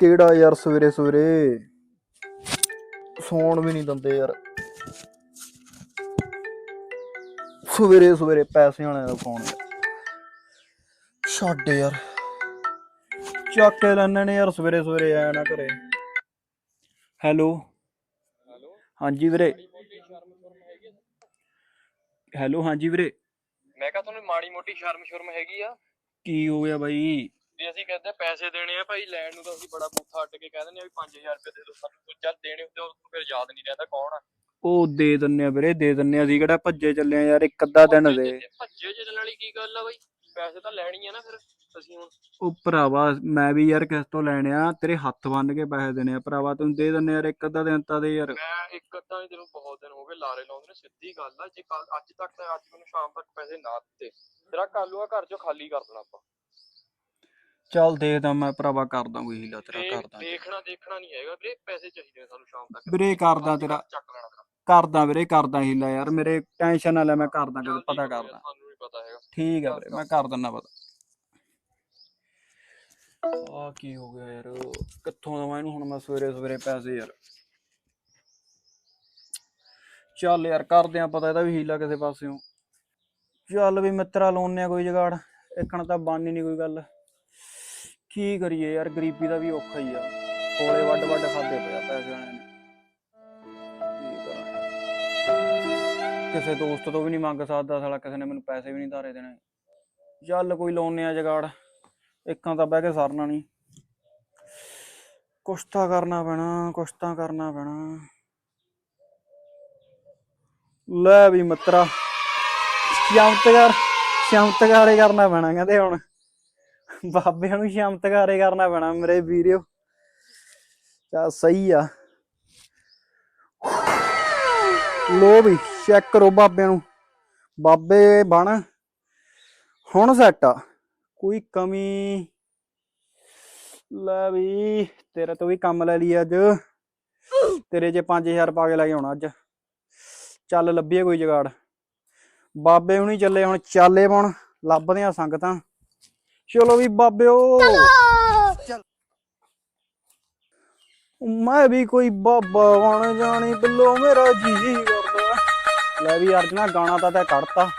ਕਿਹੜਾ ਯਾਰ ਸਵੇਰੇ ਸਵੇਰੇ? ਸੌਣ ਵੀ ਨਹੀਂ ਦਿੰਦੇ ਯਾਰ। ਸਵੇਰੇ ਸਵੇਰੇ ਪੈਸੇ ਵਾਲਿਆਂ ਦਾ ਫੋਨ। ਛੱਡ ਯਾਰ। ਚੱਕ ਕੇ ਲੈਣੇ ਨੇ ਯਾਰ ਸਵੇਰੇ ਸਵੇਰੇ ਆਇਆ ਨਾ ਘਰੇ ਹੈਲੋ? ਹੈਲੋ? ਹਾਂਜੀ ਵੀਰੇ? ਹੈਲੋ ਹਾਂਜੀ ਵੀਰੇ। ਮੈਂ ਕਿਹਾ ਤੁਹਾਨੂੰ ਮਾੜੀ ਮੋਟੀ ਸ਼ਰਮ ਸ਼ਰਮ ਹੈਗੀ ਆ? ਕੀ ਹੋ ਗਿਆ ਬਾਈ? ਵੀ ਅਸੀਂ ਕਹਿੰਦੇ ਪੈਸੇ ਦੇਣੇ ਆ ਭਾਈ ਲੈਣ ਨੂੰ ਤਾਂ ਅਸੀਂ ਬੜਾ ਬੂਥਾ ਅੱਡ ਕੇ ਕਹਿ ਦਿੰਦੇ ਆ ਵੀ 5000 ਰੁਪਏ ਦੇ ਦਿਓ ਸਾਨੂੰ। ਕੋਈ ਚੱਲ ਦੇਣੇ ਹੁੰਦੇ ਉਹ ਫਿਰ ਯਾਦ ਨਹੀਂ ਰਹਿੰਦਾ ਕੌਣ ਆ। ਉਹ ਦੇ ਦਿੰਨੇ ਆ ਵੀਰੇ ਦੇ ਦਿੰਨੇ ਆ ਅਸੀਂ ਕਿਹੜਾ ਭੱਜੇ ਚੱਲੇ ਆ ਯਾਰ ਇੱਕ ਅੱਧਾ ਦਿਨ ਦੇ। ਭੱਜੇ- ਚੱਲਣ ਵਾਲੀ ਕੀ ਗੱਲ ਆ ਬਾਈ? ਪੈਸੇ ਤਾਂ ਲੈਣੀ ਆ ਨਾ ਫਿਰ ਅਸੀਂ ਹੁਣ। ਉਹ ਭਰਾਵਾ ਮੈਂ ਵੀ ਯਾਰ ਕਿਸ ਤੋਂ ਲੈਣੇ ਆ ਤੇਰੇ ਹੱਥ ਬੰਨ ਕੇ ਪੈਸੇ ਦੇਣੇ ਆ। ਭਰਾਵਾ ਤੈਨੂੰ ਦੇ ਦਿੰਨੇ ਯਾਰ ਇੱਕ ਅੱਧਾ ਦਿਨ ਤਾਂ ਦੇ ਯਾਰ। ਮੈਂ ਇੱਕ ਅੱਧਾ ਨਹੀਂ ਤੈਨੂੰ ਬਹੁਤ ਦਿਨ ਹੋ ਗਏ ਲਾਰੇ ਲਾਉਂਦੇ ਨੇ ਸਿੱਧੀ ਗੱਲ ਆ ਜੇ ਕੱਲ ਅੱਜ ਤੱਕ ਤਾਂ ਅੱਜ ਮੈਨੂੰ ਸ਼ਾਮ ਤੱਕ ਪੈਸੇ ਨਾ ਦਿੱਤੇ। ਤੇਰਾ ਕਾਲੂਆ ਘਰ ਚੋਂ ਖਾਲੀ ਕਰ ਦੇਣਾ ਆਪਾਂ। ਚੱਲ ਦੇ ਤਾਂ ਮੈਂ ਭਰਾਵਾ ਕਰਦਾ ਕੋਈ ਹੀਲਾ ਤੇਰਾ ਦੇਖ- ਕਰਦਾ ਦੇਖਣਾ ਦੇਖਣਾ ਨਹੀਂ ਹੈਗਾ ਵੀਰੇ ਪੈਸੇ ਚਾਹੀਦੇ ਨੇ ਸਾਨੂੰ ਸ਼ਾਮ ਤੱਕ। ਵੀਰੇ ਕਰਦਾ ਤੇਰਾ। ਚੱਕ ਲੈਣਾ ਤੇਰਾ। ਕਰਦਾ ਵੀਰੇ ਕਰਦਾ ਹੀਲਾ ਯਾਰ ਮੇਰੇ ਟੈਨਸ਼ਨ ਨਾ ਲੈ ਮੈਂ ਕਰਦਾ ਚੱਲ ਕਦੇ ਪਤਾ ਕਰਦਾ। ਸਾਨੂੰ ਨਹੀਂ ਪਤਾ ਹੈਗਾ। ਠੀਕ ਆ ਵੀਰੇ ਮੈਂ ਕਰ ਦਿੰਦਾ ਪਤਾ। ਆ ਕੀ ਹੋ ਗਿਆ ਯਾਰ ਕਿੱਥੋਂ ਦਵਾਂ ਇਹਨੂੰ ਹੁਣ ਮੈਂ ਸਵੇਰੇ ਸਵੇਰੇ ਪੈਸੇ ਯਾਰ। ਚੱਲ ਯਾਰ ਕਰਦੇ ਆ ਪਤਾ ਇਹਦਾ ਵੀ ਹੀਲਾ ਕਿਸੇ ਪਾਸਿਓਂ। ਚੱਲ ਵੀ ਮਿੱਤਰਾ ਲਾਉਨੇ ਆ ਕੋਈ ਜਗਾੜ ਇੱਕਣ ਤਾਂ ਬਣ ਹੀ ਨਹੀਂ ਕੋਈ ਗੱਲ। ਕੀ ਕਰੀਏ ਯਾਰ, ਗਰੀਬੀ ਦਾ ਵੀ ਔਖਾ ਹੀ ਆ। ਕੋਲੇ ਵੱਡ ਵੱਡ ਖਾਦੇ ਪਿਆ ਪੈਸੇ ਵਾਲਿਆਂ ਨੇ। ਕੀ ਕਰਾਂ? ਕਿਸੇ ਦੋਸਤ ਤੋਂ ਵੀ ਨਹੀਂ ਮੰਗ ਸਕਦਾ, ਸਾਲਾ ਕਿਸੇ ਨੇ ਮੈਨੂੰ ਪੈਸੇ ਵੀ ਨਹੀਂ ਧਾਰੇ ਦੇਣੇ। ਚੱਲ ਕੋਈ ਲਾਉਨੇ ਆ ਜਗਾੜ, ਇੱਕਾਂ ਤਾਂ ਬਹਿ ਕੇ ਸਰਨਾ ਨਹੀਂ। ਕੁਛ ਤਾਂ ਕਰਨਾ ਪੈਣਾ ਕੁਛ ਤਾਂ ਕਰਨਾ ਪੈਣਾ। ਲੈ ਵੀ ਮਿੱਤਰਾ ਚਮਤਕਾਰ ਚਮਤਕਾਰੇ ਕਰਨਾ ਪੈਣਾ ਕਹਿੰਦੇ ਹੁਣ। ਬਾਬਿਆਂ ਨੂੰ ਚਮਤਕਾਰੇ ਕਰਨਾ ਪੈਣਾ, ਮੇਰੇ ਵੀਰਿਓ। ਚਾ ਸਹੀ ਆ। ਲੋ ਵੀ ਚੈੱਕ ਕਰੋ ਬਾਬਿਆਂ ਨੂੰ। ਬਾਬੇ ਬਣ। ਹੁਣ ਸੈੱਟ ਆ। ਕੋਈ ਕਮੀ? ਲੈ ਵੀ, ਤੇਰੇ ਤੋਂ ਵੀ ਕੰਮ ਲੈ ਲਈ ਅੱਜ। ਤੇਰੇ ਚ 5000 ਪਾ ਕੇ ਲੈ ਕੇ ਆਉਣਾ ਅੱਜ। ਚੱਲ ਲੱਭੀਏ ਕੋਈ ਜਗਾੜ। ਬਾਬੇ ਹੁਣੀ ਚੱਲੇ, ਹੁਣ ਚਾਲੇ ਪਾਉਣ ਲੱਭਦੇ ਆ ਸੰਗਤਾਂ। ਚਲੋ ਵੀ ਬਾਬਿਓ। ਚੱਲ ਮੈਂ ਵੀ ਕੋਈ ਬਾਬਾ ਬਣ ਜਾਣੀ, ਬਿੱਲੋ ਮੇਰਾ ਜੀ ਕਰਦਾ। ਲੈ ਵੀ ਅਰਜਨਾ, ਗਾਣਾ ਤਾਂ ਤੈ ਕੱਢਤਾ।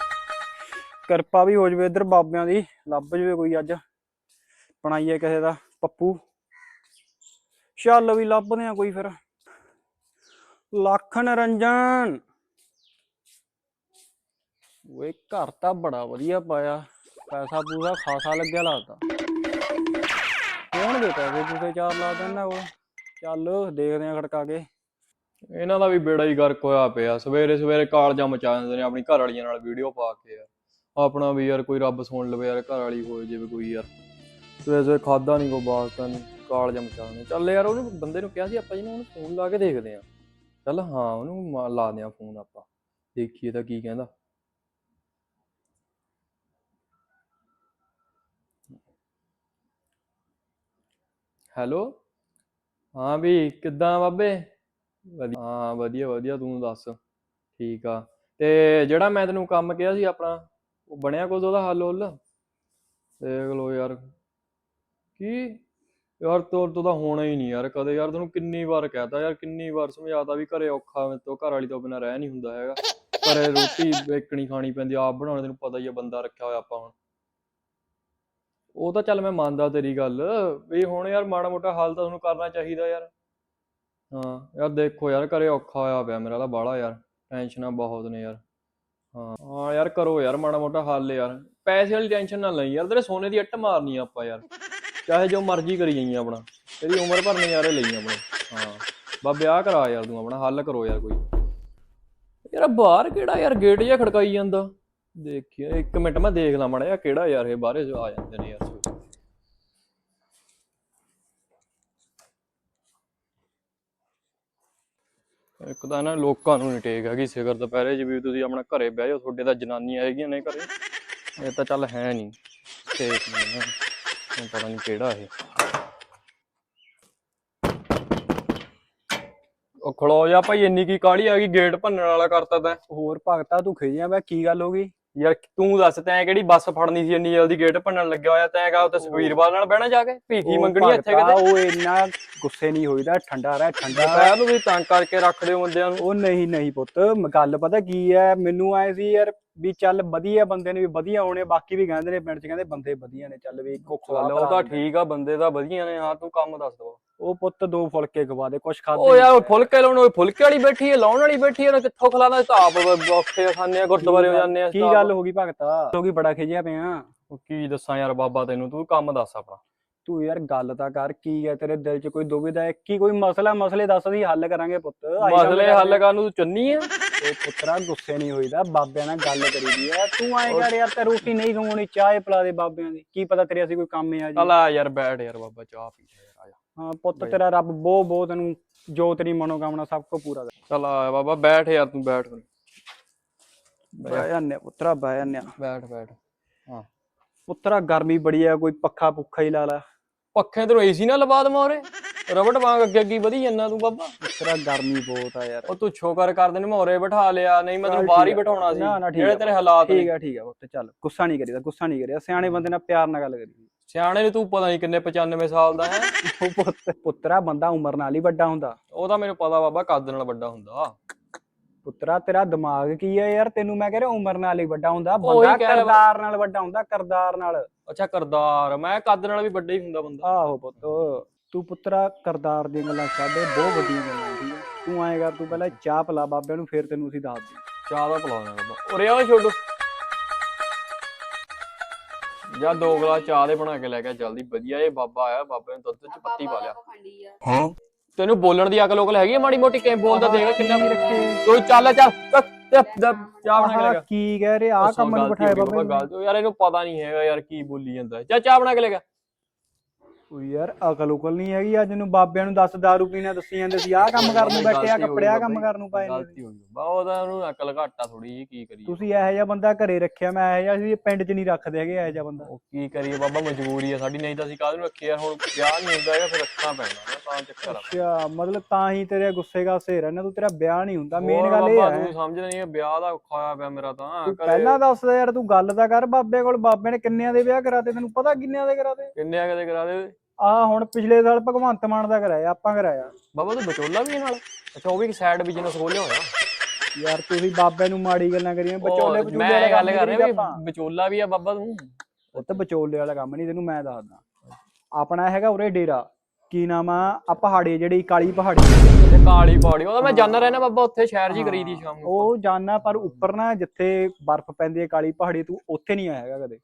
ਕਿਰਪਾ ਵੀ ਹੋ ਜਵੇ ਇਧਰ ਬਾਬਿਆਂ ਦੀ, ਲੱਭ ਜਵੇ ਕੋਈ ਅੱਜ। ਬਣਾਈਏ ਕਿਸੇ ਦਾ, ਪੱਪੂ। ਚੱਲ ਵੀ ਲੱਭਦੇ ਆ ਕੋਈ ਫਿਰ। ਲੱਖ ਨਰੰਜਨ। ਓਏ ਘਰ ਤਾਂ ਬੜਾ ਵਧੀਆ ਪਾਇਆ। ਪੈਸਾ ਪੂਰਾ ਖਾਸਾ ਲੱਗਿਆ ਲੱਗਦਾ ਕੌਣ ਦੇ ਪੈਸੇ ਪੂਸੇ ਚਾਰ ਲਾ ਦਿੰਦਾ ਉਹ? ਚੱਲ ਦੇਖਦੇ ਆ ਖੜਕਾ ਕੇ। ਇਹਨਾਂ ਦਾ ਵੀ ਬੇੜਾ ਹੀ ਗਰਕ ਹੋਇਆ ਪਿਆ। ਸਵੇਰੇ ਸਵੇਰੇ ਕਾਲਜਾਂ ਮਚਾ ਦਿੰਦੇ ਨੇ ਆਪਣੀ ਘਰ ਵਾਲੀਆਂ ਨਾਲ ਵੀਡੀਓ ਪਾ ਕੇ ਯਾਰ। ਆਪਣਾ ਵੀ ਯਾਰ ਕੋਈ ਰੱਬ ਸੁਣ ਲਵੇ ਯਾਰ, ਘਰ ਵਾਲੀ ਹੋਏ ਜਿਵੇਂ ਕੋਈ ਯਾਰ। ਸਵੇਰੇ ਸਵੇਰੇ ਖਾਦਾ ਨਹੀਂ ਕੋ ਬਾਸਤਾ ਨਹੀਂ ਕਾਲਜਾਂ ਮਚਾ ਦਿੰਦੇ ਚੱਲ ਯਾਰ ਉਹਨੂੰ ਬੰਦੇ ਨੂੰ ਕਿਹਾ ਸੀ ਆਪਾਂ ਜਿਹਨੂੰ ਉਹਨੂੰ ਫੋਨ ਲਾ ਕੇ ਦੇਖਦੇ ਆ ਚੱਲ ਹਾਂ, ਉਹਨੂੰ ਲਾ ਦਿਆਂ ਫੋਨ ਆਪਾਂ। ਦੇਖੀਏ ਤਾਂ ਕੀ ਕਹਿੰਦਾ। ਹੈਲੋ? ਹਾਂ ਵੀ, ਕਿੱਦਾਂ ਬਾਬੇ? ਵਧੀਆ। ਹਾਂ, ਵਧੀਆ ਵਧੀਆ, ਤੂੰ ਦੱਸ। ਠੀਕ ਆ। ਤੇ ਜਿਹੜਾ ਮੈਂ ਤੈਨੂੰ ਕੰਮ ਕਿਹਾ ਸੀ ਆਪਣਾ, ਉਹ ਬਣਿਆ ਕੁਝ ਉਹਦਾ ਹੱਲ ਹੁੱਲ? ਦੇਖ ਲੋ ਯਾਰ। ਕੀ? ਯਾਰ ਤੋਰ ਤੋਂ ਤਾਂ ਹੋਣਾ ਹੀ ਨਹੀਂ ਯਾਰ ਕਦੇ। ਯਾਰ ਤੈਨੂੰ ਕਿੰਨੀ ਵਾਰ ਕਹਿਤਾ ਯਾਰ, ਕਿੰਨੀ ਵਾਰ ਸਮਝਾਤਾ ਵੀ ਘਰੇ ਔਖਾ ਮੇਰੇ ਤੋਂ, ਘਰ ਵਾਲੀ ਤੋਂ ਬਿਨਾਂ ਰਹਿ ਨਹੀਂ ਹੁੰਦਾ ਹੈਗਾ। ਘਰੇ ਰੋਟੀ ਵੇਕਣੀ ਖਾਣੀ ਪੈਂਦੀ, ਆਪ ਬਣਾਉਣੀ, ਤੈਨੂੰ ਪਤਾ ਹੀ ਆ ਬੰਦਾ ਰੱਖਿਆ ਹੋਇਆ ਆਪਾਂ ਹੁਣ। ਉਹ ਤਾਂ ਚੱਲ ਮੈਂ ਮੰਨਦਾ ਤੇਰੀ ਗੱਲ, ਵੀ ਹੁਣ ਯਾਰ ਮਾੜਾ ਮੋਟਾ ਹੱਲ ਤਾਂ ਤੁਹਾਨੂੰ ਕਰਨਾ ਚਾਹੀਦਾ ਯਾਰ। ਹਾਂ, ਯਾਰ ਦੇਖੋ ਯਾਰ ਘਰੇ ਔਖਾ ਹੋਇਆ ਪਿਆ ਮੇਰਾ ਤਾਂ ਬਾਹਲਾ ਯਾਰ, ਟੈਨਸ਼ਨਾਂ ਬਹੁਤ ਨੇ ਯਾਰ। ਹਾਂ ਹਾਂ ਯਾਰ ਕਰੋ ਯਾਰ ਮਾੜਾ ਮੋਟਾ ਹੱਲ ਯਾਰ। ਪੈਸੇ ਵਾਲੀ ਟੈਨਸ਼ਨ ਨਾ ਲਈ ਯਾਰ, ਤੇਰੇ ਸੋਨੇ ਦੀ ਇੱਟ ਮਾਰਨੀ ਆਪਾਂ ਯਾਰ। ਚਾਹੇ ਜੋ ਮਰਜ਼ੀ ਕਰੀ ਜਾਈਂ ਆਪਣਾ, ਤੇਰੀ ਉਮਰ ਭਰ ਨਜ਼ਾਰੇ ਲਈ ਆਪਣੇ। ਹਾਂ ਬਾ ਵਿਆਹ ਕਰਾ ਯਾਰ ਤੂੰ ਆਪਣਾ, ਹੱਲ ਕਰੋ ਯਾਰ ਕੋਈ। ਯਾਰ ਬਾਹਰ ਕਿਹੜਾ ਯਾਰ ਗੇਟ ਜਿਹਾ ਖੜਕਾਈ ਜਾਂਦਾ? ਦੇਖਿਆ ਇੱਕ ਮਿੰਟ ਮੈਂ ਦੇਖ ਲਾਂ ਮਾੜਾ ਜਿਹਾ ਕਿਹੜਾ ਯਾਰ ਇਹ ਬਾਹਰੇ ਜੋ ਆ ਜਾਂਦੇ ਨੇ ਯਾਰ ਇੱਕ ਤਾਂ ਨਾ ਲੋਕਾਂ ਨੂੰ ਨਹੀਂ ਟੇਕ ਹੈਗੀ ਸਿਗਰ ਦੁਪਹਿਰੇ ਚ ਵੀ ਤੁਸੀਂ ਆਪਣਾ ਘਰੇ ਬਹਿ ਜਾਓ, ਤੁਹਾਡੇ ਤਾਂ ਜਨਾਨੀਆਂ ਹੈਗੀਆਂ ਨੇ ਘਰੇ। ਇਹ ਤਾਂ ਚੱਲ ਹੈ ਨਹੀਂ ਟੇਕ ਨਹੀਂ ਨਾ। ਪਤਾ ਨਹੀਂ ਕਿਹੜਾ ਇਹ। ਉਹ ਖਲੋ ਜਾ ਭਾਈ, ਇੰਨੀ ਕੀ ਕਾਹਲੀ ਆ ਗਈ, ਗੇਟ ਭੰਨਣ ਵਾਲਾ ਕਰਤਾ ਤੈਂ। ਹੋਰ ਭਗਤਾ ਤੂੰ ਖਿਜਿਆ ਵੇ, ਕੀ ਗੱਲ ਹੋ ਗਈ? ਯਾਰ ਤੂੰ ਦੱਸ ਤੈਂ ਕਿਹੜੀ ਬੱਸ ਫੜਨੀ ਸੀ ਇੰਨੀ ਜਲਦੀ ਗੇਟ ਭੰਨਣ ਲੱਗਿਆ ਹੋਇਆ? ਤੈਂ ਕਹਾ ਉੱਥੇ ਸੁਖਵੀਰਵਾਲ ਨਾਲ ਬਹਿਣਾ ਜਾ ਕੇ? ਭੀਖੀ ਮੰਗਣੀ ਇੱਥੇ ਕਿਤੇ। ਉਹ ਇੰਨਾ ਗੁੱਸੇ ਨਹੀਂ ਹੋਈਦਾ ਠੰਡਾ ਰਹਿ ਠੰਡਾ ਦੁਪਹਿਰ ਨੂੰ ਵੀ ਤੰਗ ਕਰਕੇ ਰੱਖ ਦਿਓ ਬੰਦਿਆਂ ਨੂੰ। ਉਹ ਨਹੀਂ ਨਹੀਂ ਪੁੱਤ ਗੱਲ ਪਤਾ ਕੀ ਹੈ ਮੈਨੂੰ ਆਏ ਸੀ ਯਾਰ ਵੀ ਚੱਲ ਵਧੀਆ ਬੰਦੇ ਨੇ ਵੀ ਵਧੀਆ ਹੋਣੇ ਬਾਕੀ ਵੀ ਕਹਿੰਦੇ ਨੇ ਪਿੰਡ 'ਚ ਕਹਿੰਦੇ ਬੰਦੇ ਵਧੀਆ ਨੇ ਚੱਲ ਵੀ ਕੁੱਖ ਚੱਲ ਉਹ ਤਾਂ ਠੀਕ ਆ ਬੰਦੇ ਤਾਂ ਵਧੀਆ ਨੇ। ਹਾਂ ਤੂੰ ਕੰਮ ਦੱਸ ਦੋ। ਉਹ ਪੁੱਤ ਦੋ ਫੁਲਕੇ ਖਵਾ ਦੇ ਕੁਛ ਖਾਦੇ ਉਹ ਯਾਰ ਉਹ ਫੁਲਕੇ ਲਾਉਣ ਉਹ ਫੁਲਕੇ ਵਾਲੀ ਬੈਠੀ ਹੈ ਲਾਉਣ ਵਾਲੀ ਬੈਠੀ ਹੈ ਉਹਨੇ ਕਿੱਥੋਂ ਖਲਾਣਾ ਤਾਂ ਆਪ ਔਖੇ ਆ ਗੁਰਦੁਆਰੇ ਹੋ ਜਾਂਦੇ ਆ ਕੀ ਗੱਲ ਹੋ ਗਈ ਭਗਤਾ? ਹੋ ਗਈ ਬੜਾ ਖਿਜਿਆ ਪਿਆ। ਉਹ ਕੀ ਦੱਸਾਂ ਯਾਰ ਬਾਬਾ ਤੈਨੂੰ ਤੂੰ ਕੰਮ ਦੱਸ ਆਪਣਾ। ਤੂੰ ਯਾਰ ਗੱਲ ਤਾਂ ਕਰ ਕੀ ਹੈ ਤੇਰੇ ਦਿਲ 'ਚ ਕੋਈ ਦੁਵਿਧਾ ਹੈ? ਕੀ ਕੋਈ ਮਸਲਾ ਮਸਲੇ ਦੱਸ ਅਸੀਂ ਹੱਲ ਕਰਾਂਗੇ ਪੁੱਤ। ਮਸਲੇ ਹੱਲ ਕਰਨ ਨੂੰ ਤੂੰ ਚੁੰਨੀ ਆ? ਇਹ ਪੁੱਤਰਾ ਗੁੱਸੇ ਨਹੀਂ ਹੋਈਦਾ ਬਾਬਿਆਂ ਨਾਲ ਗੱਲ ਕਰੀਦੀ ਹੈ। ਤੂੰ ਆਏ ਕਰ ਯਾਰ ਤੇ ਰੋਟੀ ਨਹੀਂ ਖਵਾਉਣੀ ਚਾਹ ਪਿਲਾ ਦੇ ਬਾਬਿਆਂ ਦੀ। ਕੀ ਪਤਾ ਤੇਰੇ ਅਸੀਂ ਕੋਈ ਕੰਮ ਆ ਜੀ। ਚੱਲ ਆ ਯਾਰ ਬੈਠ ਯਾਰ ਬਾਬਾ ਚਾਹ ਪੀ ਆ ਹਾਂ ਪੁੱਤ। ਤੇਰਾ ਰੱਬ ਬਹੁ ਬਹੁਤ ਤੈਨੂੰ ਜੋ ਤੇਰੀ ਮਨੋਕਾਮਨਾ ਸਭ ਕੋ ਪੂਰਾ ਕਰ। ਚੱਲ ਆ ਬਾਬਾ ਬੈਠ ਯਾਰ ਤੂੰ ਬੈਠ। ਬਹਿ ਜਾਂਦੇ ਪੁੱਤਰਾ ਬਹਿ ਜਾਂਦੇ ਬੈਠ ਬੈਠ। ਪੁੱਤਰਾ ਗਰਮੀ ਬੜੀ ਆ ਕੋਈ ਪੱਖਾ ਪੁੱਖਾ ਹੀ ਲਾ ਲਾ। ਪੱਖੇ ਤੇ ਏਸੀ ਨਾ ਲਵਾ ਦਮਾ ਉਰੇ। ਰਬੜ ਵਾਂਗ ਅੱਗੇ ਅੱਗੇ ਵਧੀ ਜਾਂਦਾ ਤੂੰ ਬਾਬਾ। ਪੁੱਤਰਾ ਗਰਮੀ ਬਹੁਤ ਆ ਯਾਰ। ਉਹ ਤੂੰ ਸ਼ੋਕਰ ਕਰਦੇ ਨੇ ਮੋਰੇ ਬਿਠਾ ਲਿਆ ਨਹੀਂ ਮੈਂ ਚੱਲ ਤੈਨੂੰ ਬਾਹਰ ਹੀ ਠੀਕ ਆ। ਬਿਠਾਉਣਾ ਸੀ। ਨਾ, ਨਾ, ਠੀਕ ਜਿਹੜੇ ਆ। ਤੇਰੇ ਹਾਲਾਤ ਠੀਕ ਨੇ ਆ ਠੀਕ ਆ ਪੁੱਤ ਚੱਲ। ਗੁੱਸਾ ਨਹੀਂ ਕਰੀਦਾ ਗੁੱਸਾ ਨਹੀਂ ਕਰੀਦਾ। ਸਿਆਣੇ ਬੰਦੇ ਨਾਲ ਪਿਆਰ ਨਾਲ ਗੱਲ ਕਰੀ ਸਿਆਣੇ ਨੇ ਤੂੰ ਪਤਾ ਨਹੀਂ ਕਿੰਨੇ 95 ਸਾਲ ਦਾ ਹੈ। ਉਹ ਪੁੱਤ ਪੁੱਤਰਾ ਬੰਦਾ ਉਮਰ ਨਾਲ ਹੀ ਵੱਡਾ ਹੁੰਦਾ। ਉਹ ਤਾਂ ਮੈਨੂੰ ਪਤਾ ਬਾਬਾ ਕੱਦ ਨਾਲ ਵੱਡਾ ਹੁੰਦਾ। ਪੁੱਤਰਾ ਤੇਰਾ ਦਿਮਾਗ ਕੀ ਹੈ ਯਾਰ? ਤੈਨੂੰ ਮੈਂ ਕਹਿ ਰਿਹਾ ਉਮਰ ਨਾਲ ਹੀ ਵੱਡਾ ਹੁੰਦਾ। ਉਹੀ ਬੰਦਾ ਕਹਿ ਰਿਹਾ ਵਾ। ਕਰਦਾਰ ਨਾਲ ਵੱਡਾ ਹੁੰਦਾ ਕਰਦਾਰ ਨਾਲ। ਅੱਛਾ ਕਰਦਾਰ। ਮੈਂ ਕੱਦ ਨਾਲ ਵੀ ਵੱਡਾ ਹੀ ਹੁੰਦਾ ਬੰਦਾ। ਆਹੋ ਪੁੱਤ। ਤੂੰ ਪੁੱਤਰਾ ਕਰਦਾਰ ਦੀਆਂ ਗੱਲਾਂ ਛੱਡ ਇਹ ਬਹੁਤ ਵੱਡੀਆਂ ਗੱਲਾਂ ਠੀਕ ਹੈ ਤੂੰ ਆਏ ਕਰ ਤੂੰ ਪਹਿਲਾਂ ਚਾਹ ਪਿਲਾ ਬਾਬਿਆਂ ਨੂੰ ਫਿਰ ਤੈਨੂੰ ਅਸੀਂ ਦੱਸ ਦੇ ਚਾਹ ਦਾ ਪਿਲਾਉਣਾ ਬਾਬਾ। ਉਰੇ ਆ ਛੋਡੋ ਜਾਂ ਦੋ ਗਲਾਸ ਚਾਹ ਦੇ ਬਣਾ ਕੇ ਲੈ ਕੇ ਆ ਜਲਦੀ ਵਧੀਆ ਇਹ ਬਾਬਾ ਆਇਆ ਬਾਬੇ ਨੇ ਦੁੱਧ ਚ ਪੱਤੀ ਪਾ ਲਿਆ। ਤੈਨੂੰ ਬੋਲਣ ਦੀ ਅਕਲ ਉਕਲ ਹੈਗੀ ਆ ਮਾੜੀ ਮੋਟੀ ਕਿਵੇਂ ਬੋਲਦਾ ਦੇਖ ਕਿੰਨਾ ਰੱਖੇ ਤੂੰ ਚੱਲ ਚੱਲ ਚੱਲ, ਚੱਲ, ਚੱਲ, ਚਾਹ ਬਣਾ ਕੇ ਲੈ ਆਹ ਕੇ ਕਹਿ ਰਹੇ ਆ ਕੰਮ ਨੂੰ ਬਿਠਾਇਆ ਬਾਬੇ ਨੇ। ਗੱਲ ਯਾਰ ਇਹਨੂੰ ਪਤਾ ਨਹੀਂ ਹੈਗਾ ਯਾਰ ਕੀ ਬੋਲੀ ਜਾਂਦਾ। ਜਾ ਚਾਹ ਬਣਾ ਕੇ ਲੈ ਕੇ ਆ। ਉਹ ਯਾਰ ਅਕਲ ਉਕਲ ਨਹੀਂ ਹੈਗੀ ਅੱਜ ਨੂੰ ਬਾਬਿਆਂ ਨੂੰ 10 ਦਾਰੂ ਪੀਣਾ ਦੱਸੀ ਜਾਂਦੇ ਸੀ ਆਹ ਕੰਮ ਕਰਨ ਨੂੰ ਬੈਠੇ ਆ ਗਲਤੀ ਕੱਪੜਿਆ ਕੰਮ ਬਾਬਾ ਕਰਨ ਨੂੰ ਪਾਏ ਨੇ। ਗਲਤੀ ਹੋ ਗਈ ਬਾ ਉਹਦਾ ਉਹਨੂੰ ਅਕਲ ਘਾਟਾ ਥੋੜੀ ਜੀ ਕੀ ਕਰੀਏ ਤੁਸੀਂ ਇਹੋ ਜਿਹਾ ਬੰਦਾ ਘਰੇ ਰੱਖਿਆ ਮੈਂ ਇਹੋ ਜਿਹਾ ਸੀ ਪਿੰਡ 'ਚ ਨਹੀਂ ਰੱਖਦੇ ਹੈਗੇ ਇਹੋ ਜਿਹਾ ਬੰਦਾ। ਉਹ ਕੀ ਕਰੀਏ ਬਾਬਾ ਮਜਬੂਰੀ ਆ ਸਾਡੀ ਨਹੀਂ ਤਾਂ ਅਸੀਂ ਕਾਹਨੂੰ ਰੱਖਿਆ ਹੁਣ ਵਿਆਹ ਨਹੀਂ ਹੁੰਦਾ ਹੈਗਾ ਫਿਰ ਰੱਖਣਾ ਪੈਣਾ ਨਾ ਤਾਂ ਚੱਕਰ ਆ। ਅੱਛਾ ਮਤਲਬ ਤਾਂ ਹੀ ਤੇਰੇ ਗੁੱਸੇ ਗਾਸੇ ਰਹਿਣਾ ਤੂੰ ਤੇਰਾ ਵਿਆਹ ਨਹੀਂ ਹੁੰਦਾ ਮੇਨ ਗੱਲ ਇਹ ਬਾਬਾ ਹੈ। ਤੂੰ ਸਮਝਦਾ ਨਹੀਂ ਵਿਆਹ ਦਾ ਔਖਾ ਹੋਇਆ ਪਿਆ ਮੇਰਾ ਤਾਂ ਤੂੰ ਘਰੇ ਪਹਿਲਾਂ ਦੱਸ ਯਾਰ ਤੂੰ ਗੱਲ ਤਾਂ ਕਰ ਬਾਬੇ ਕੋਲ ਬਾਬੇ ਨੇ ਕਿੰਨਿਆਂ ਦੇ ਵਿਆਹ ਕਰਾਤੇ ਤੈਨੂੰ ਪਤਾ ਕਿੰਨਿਆਂ ਦੇ ਕਰਾਤੇ? ਕਿੰਨੇ ਆ ਕਦੇ ਕਰਾ ਦੇ ਆ ਹੁਣ ਪਿਛਲੇ ਸਾਲ ਭਗਵੰਤ ਮਾਨ ਦਾ ਕਰਾਇਆ ਆਪਾਂ ਕਰਾਇਆ। ਬਾਬਾ ਤੂੰ ਵਿਚੋਲਾ ਵੀ ਇਹ ਨਾਲ? ਅੱਛਾ ਉਹ ਵੀ ਸਾਈਡ ਬਿਜ਼ਨਸ ਖੋਲਿਆ ਹੋਇਆ। ਯਾਰ ਤੁਸੀਂ ਬਾਬੇ ਨੂੰ ਮਾੜੀ ਗੱਲਾਂ ਕਰੀਆਂ ਬਚੋਲੇ ਉਹ ਬਚੂਲੇ ਮੈਂ ਵਾਲਾ ਗੱਲ ਕਰ ਰਿਹਾ ਵੀ ਵਿਚੋਲਾ ਵੀ ਆ ਬਾਬਾ ਤੂੰ। ਉਹ ਤਾਂ ਬਚੋਲੇ ਵਾਲਾ ਕੰਮ ਨਹੀਂ ਤੈਨੂੰ ਮੈਂ ਦੱਸਦਾ। ਆਪਣਾ ਹੈਗਾ ਉਰੇ ਡੇਰਾ। ਕੀ ਨਾਮ ਆ? ਆ ਪਹਾੜੀ ਜਿਹੜੀ ਕਾਲੀ ਪਹਾੜੀ। ਤੇ ਕਾਲੀ ਪੌੜੀ ਉਹਦਾ ਮੈਂ ਜਾਣਦਾ ਰਹਿਣਾ ਬਾਬਾ ਉੱਥੇ ਸ਼ਹਿਰ ਜੀ ਕਰੀਦੀ ਸ਼ਾਮ ਨੂੰ। ਉਹ ਜਾਨਣਾ ਪਰ ਉੱਪਰ ਨਾ ਜਿੱਥੇ ਬਰਫ਼ ਪੈਂਦੀ ਹੈ ਕਾਲੀ ਪਹਾੜੀ ਤੂੰ ਉੱਥੇ ਨਹੀਂ ਆਇਆ ਹੈਗਾ ਕਦੇ।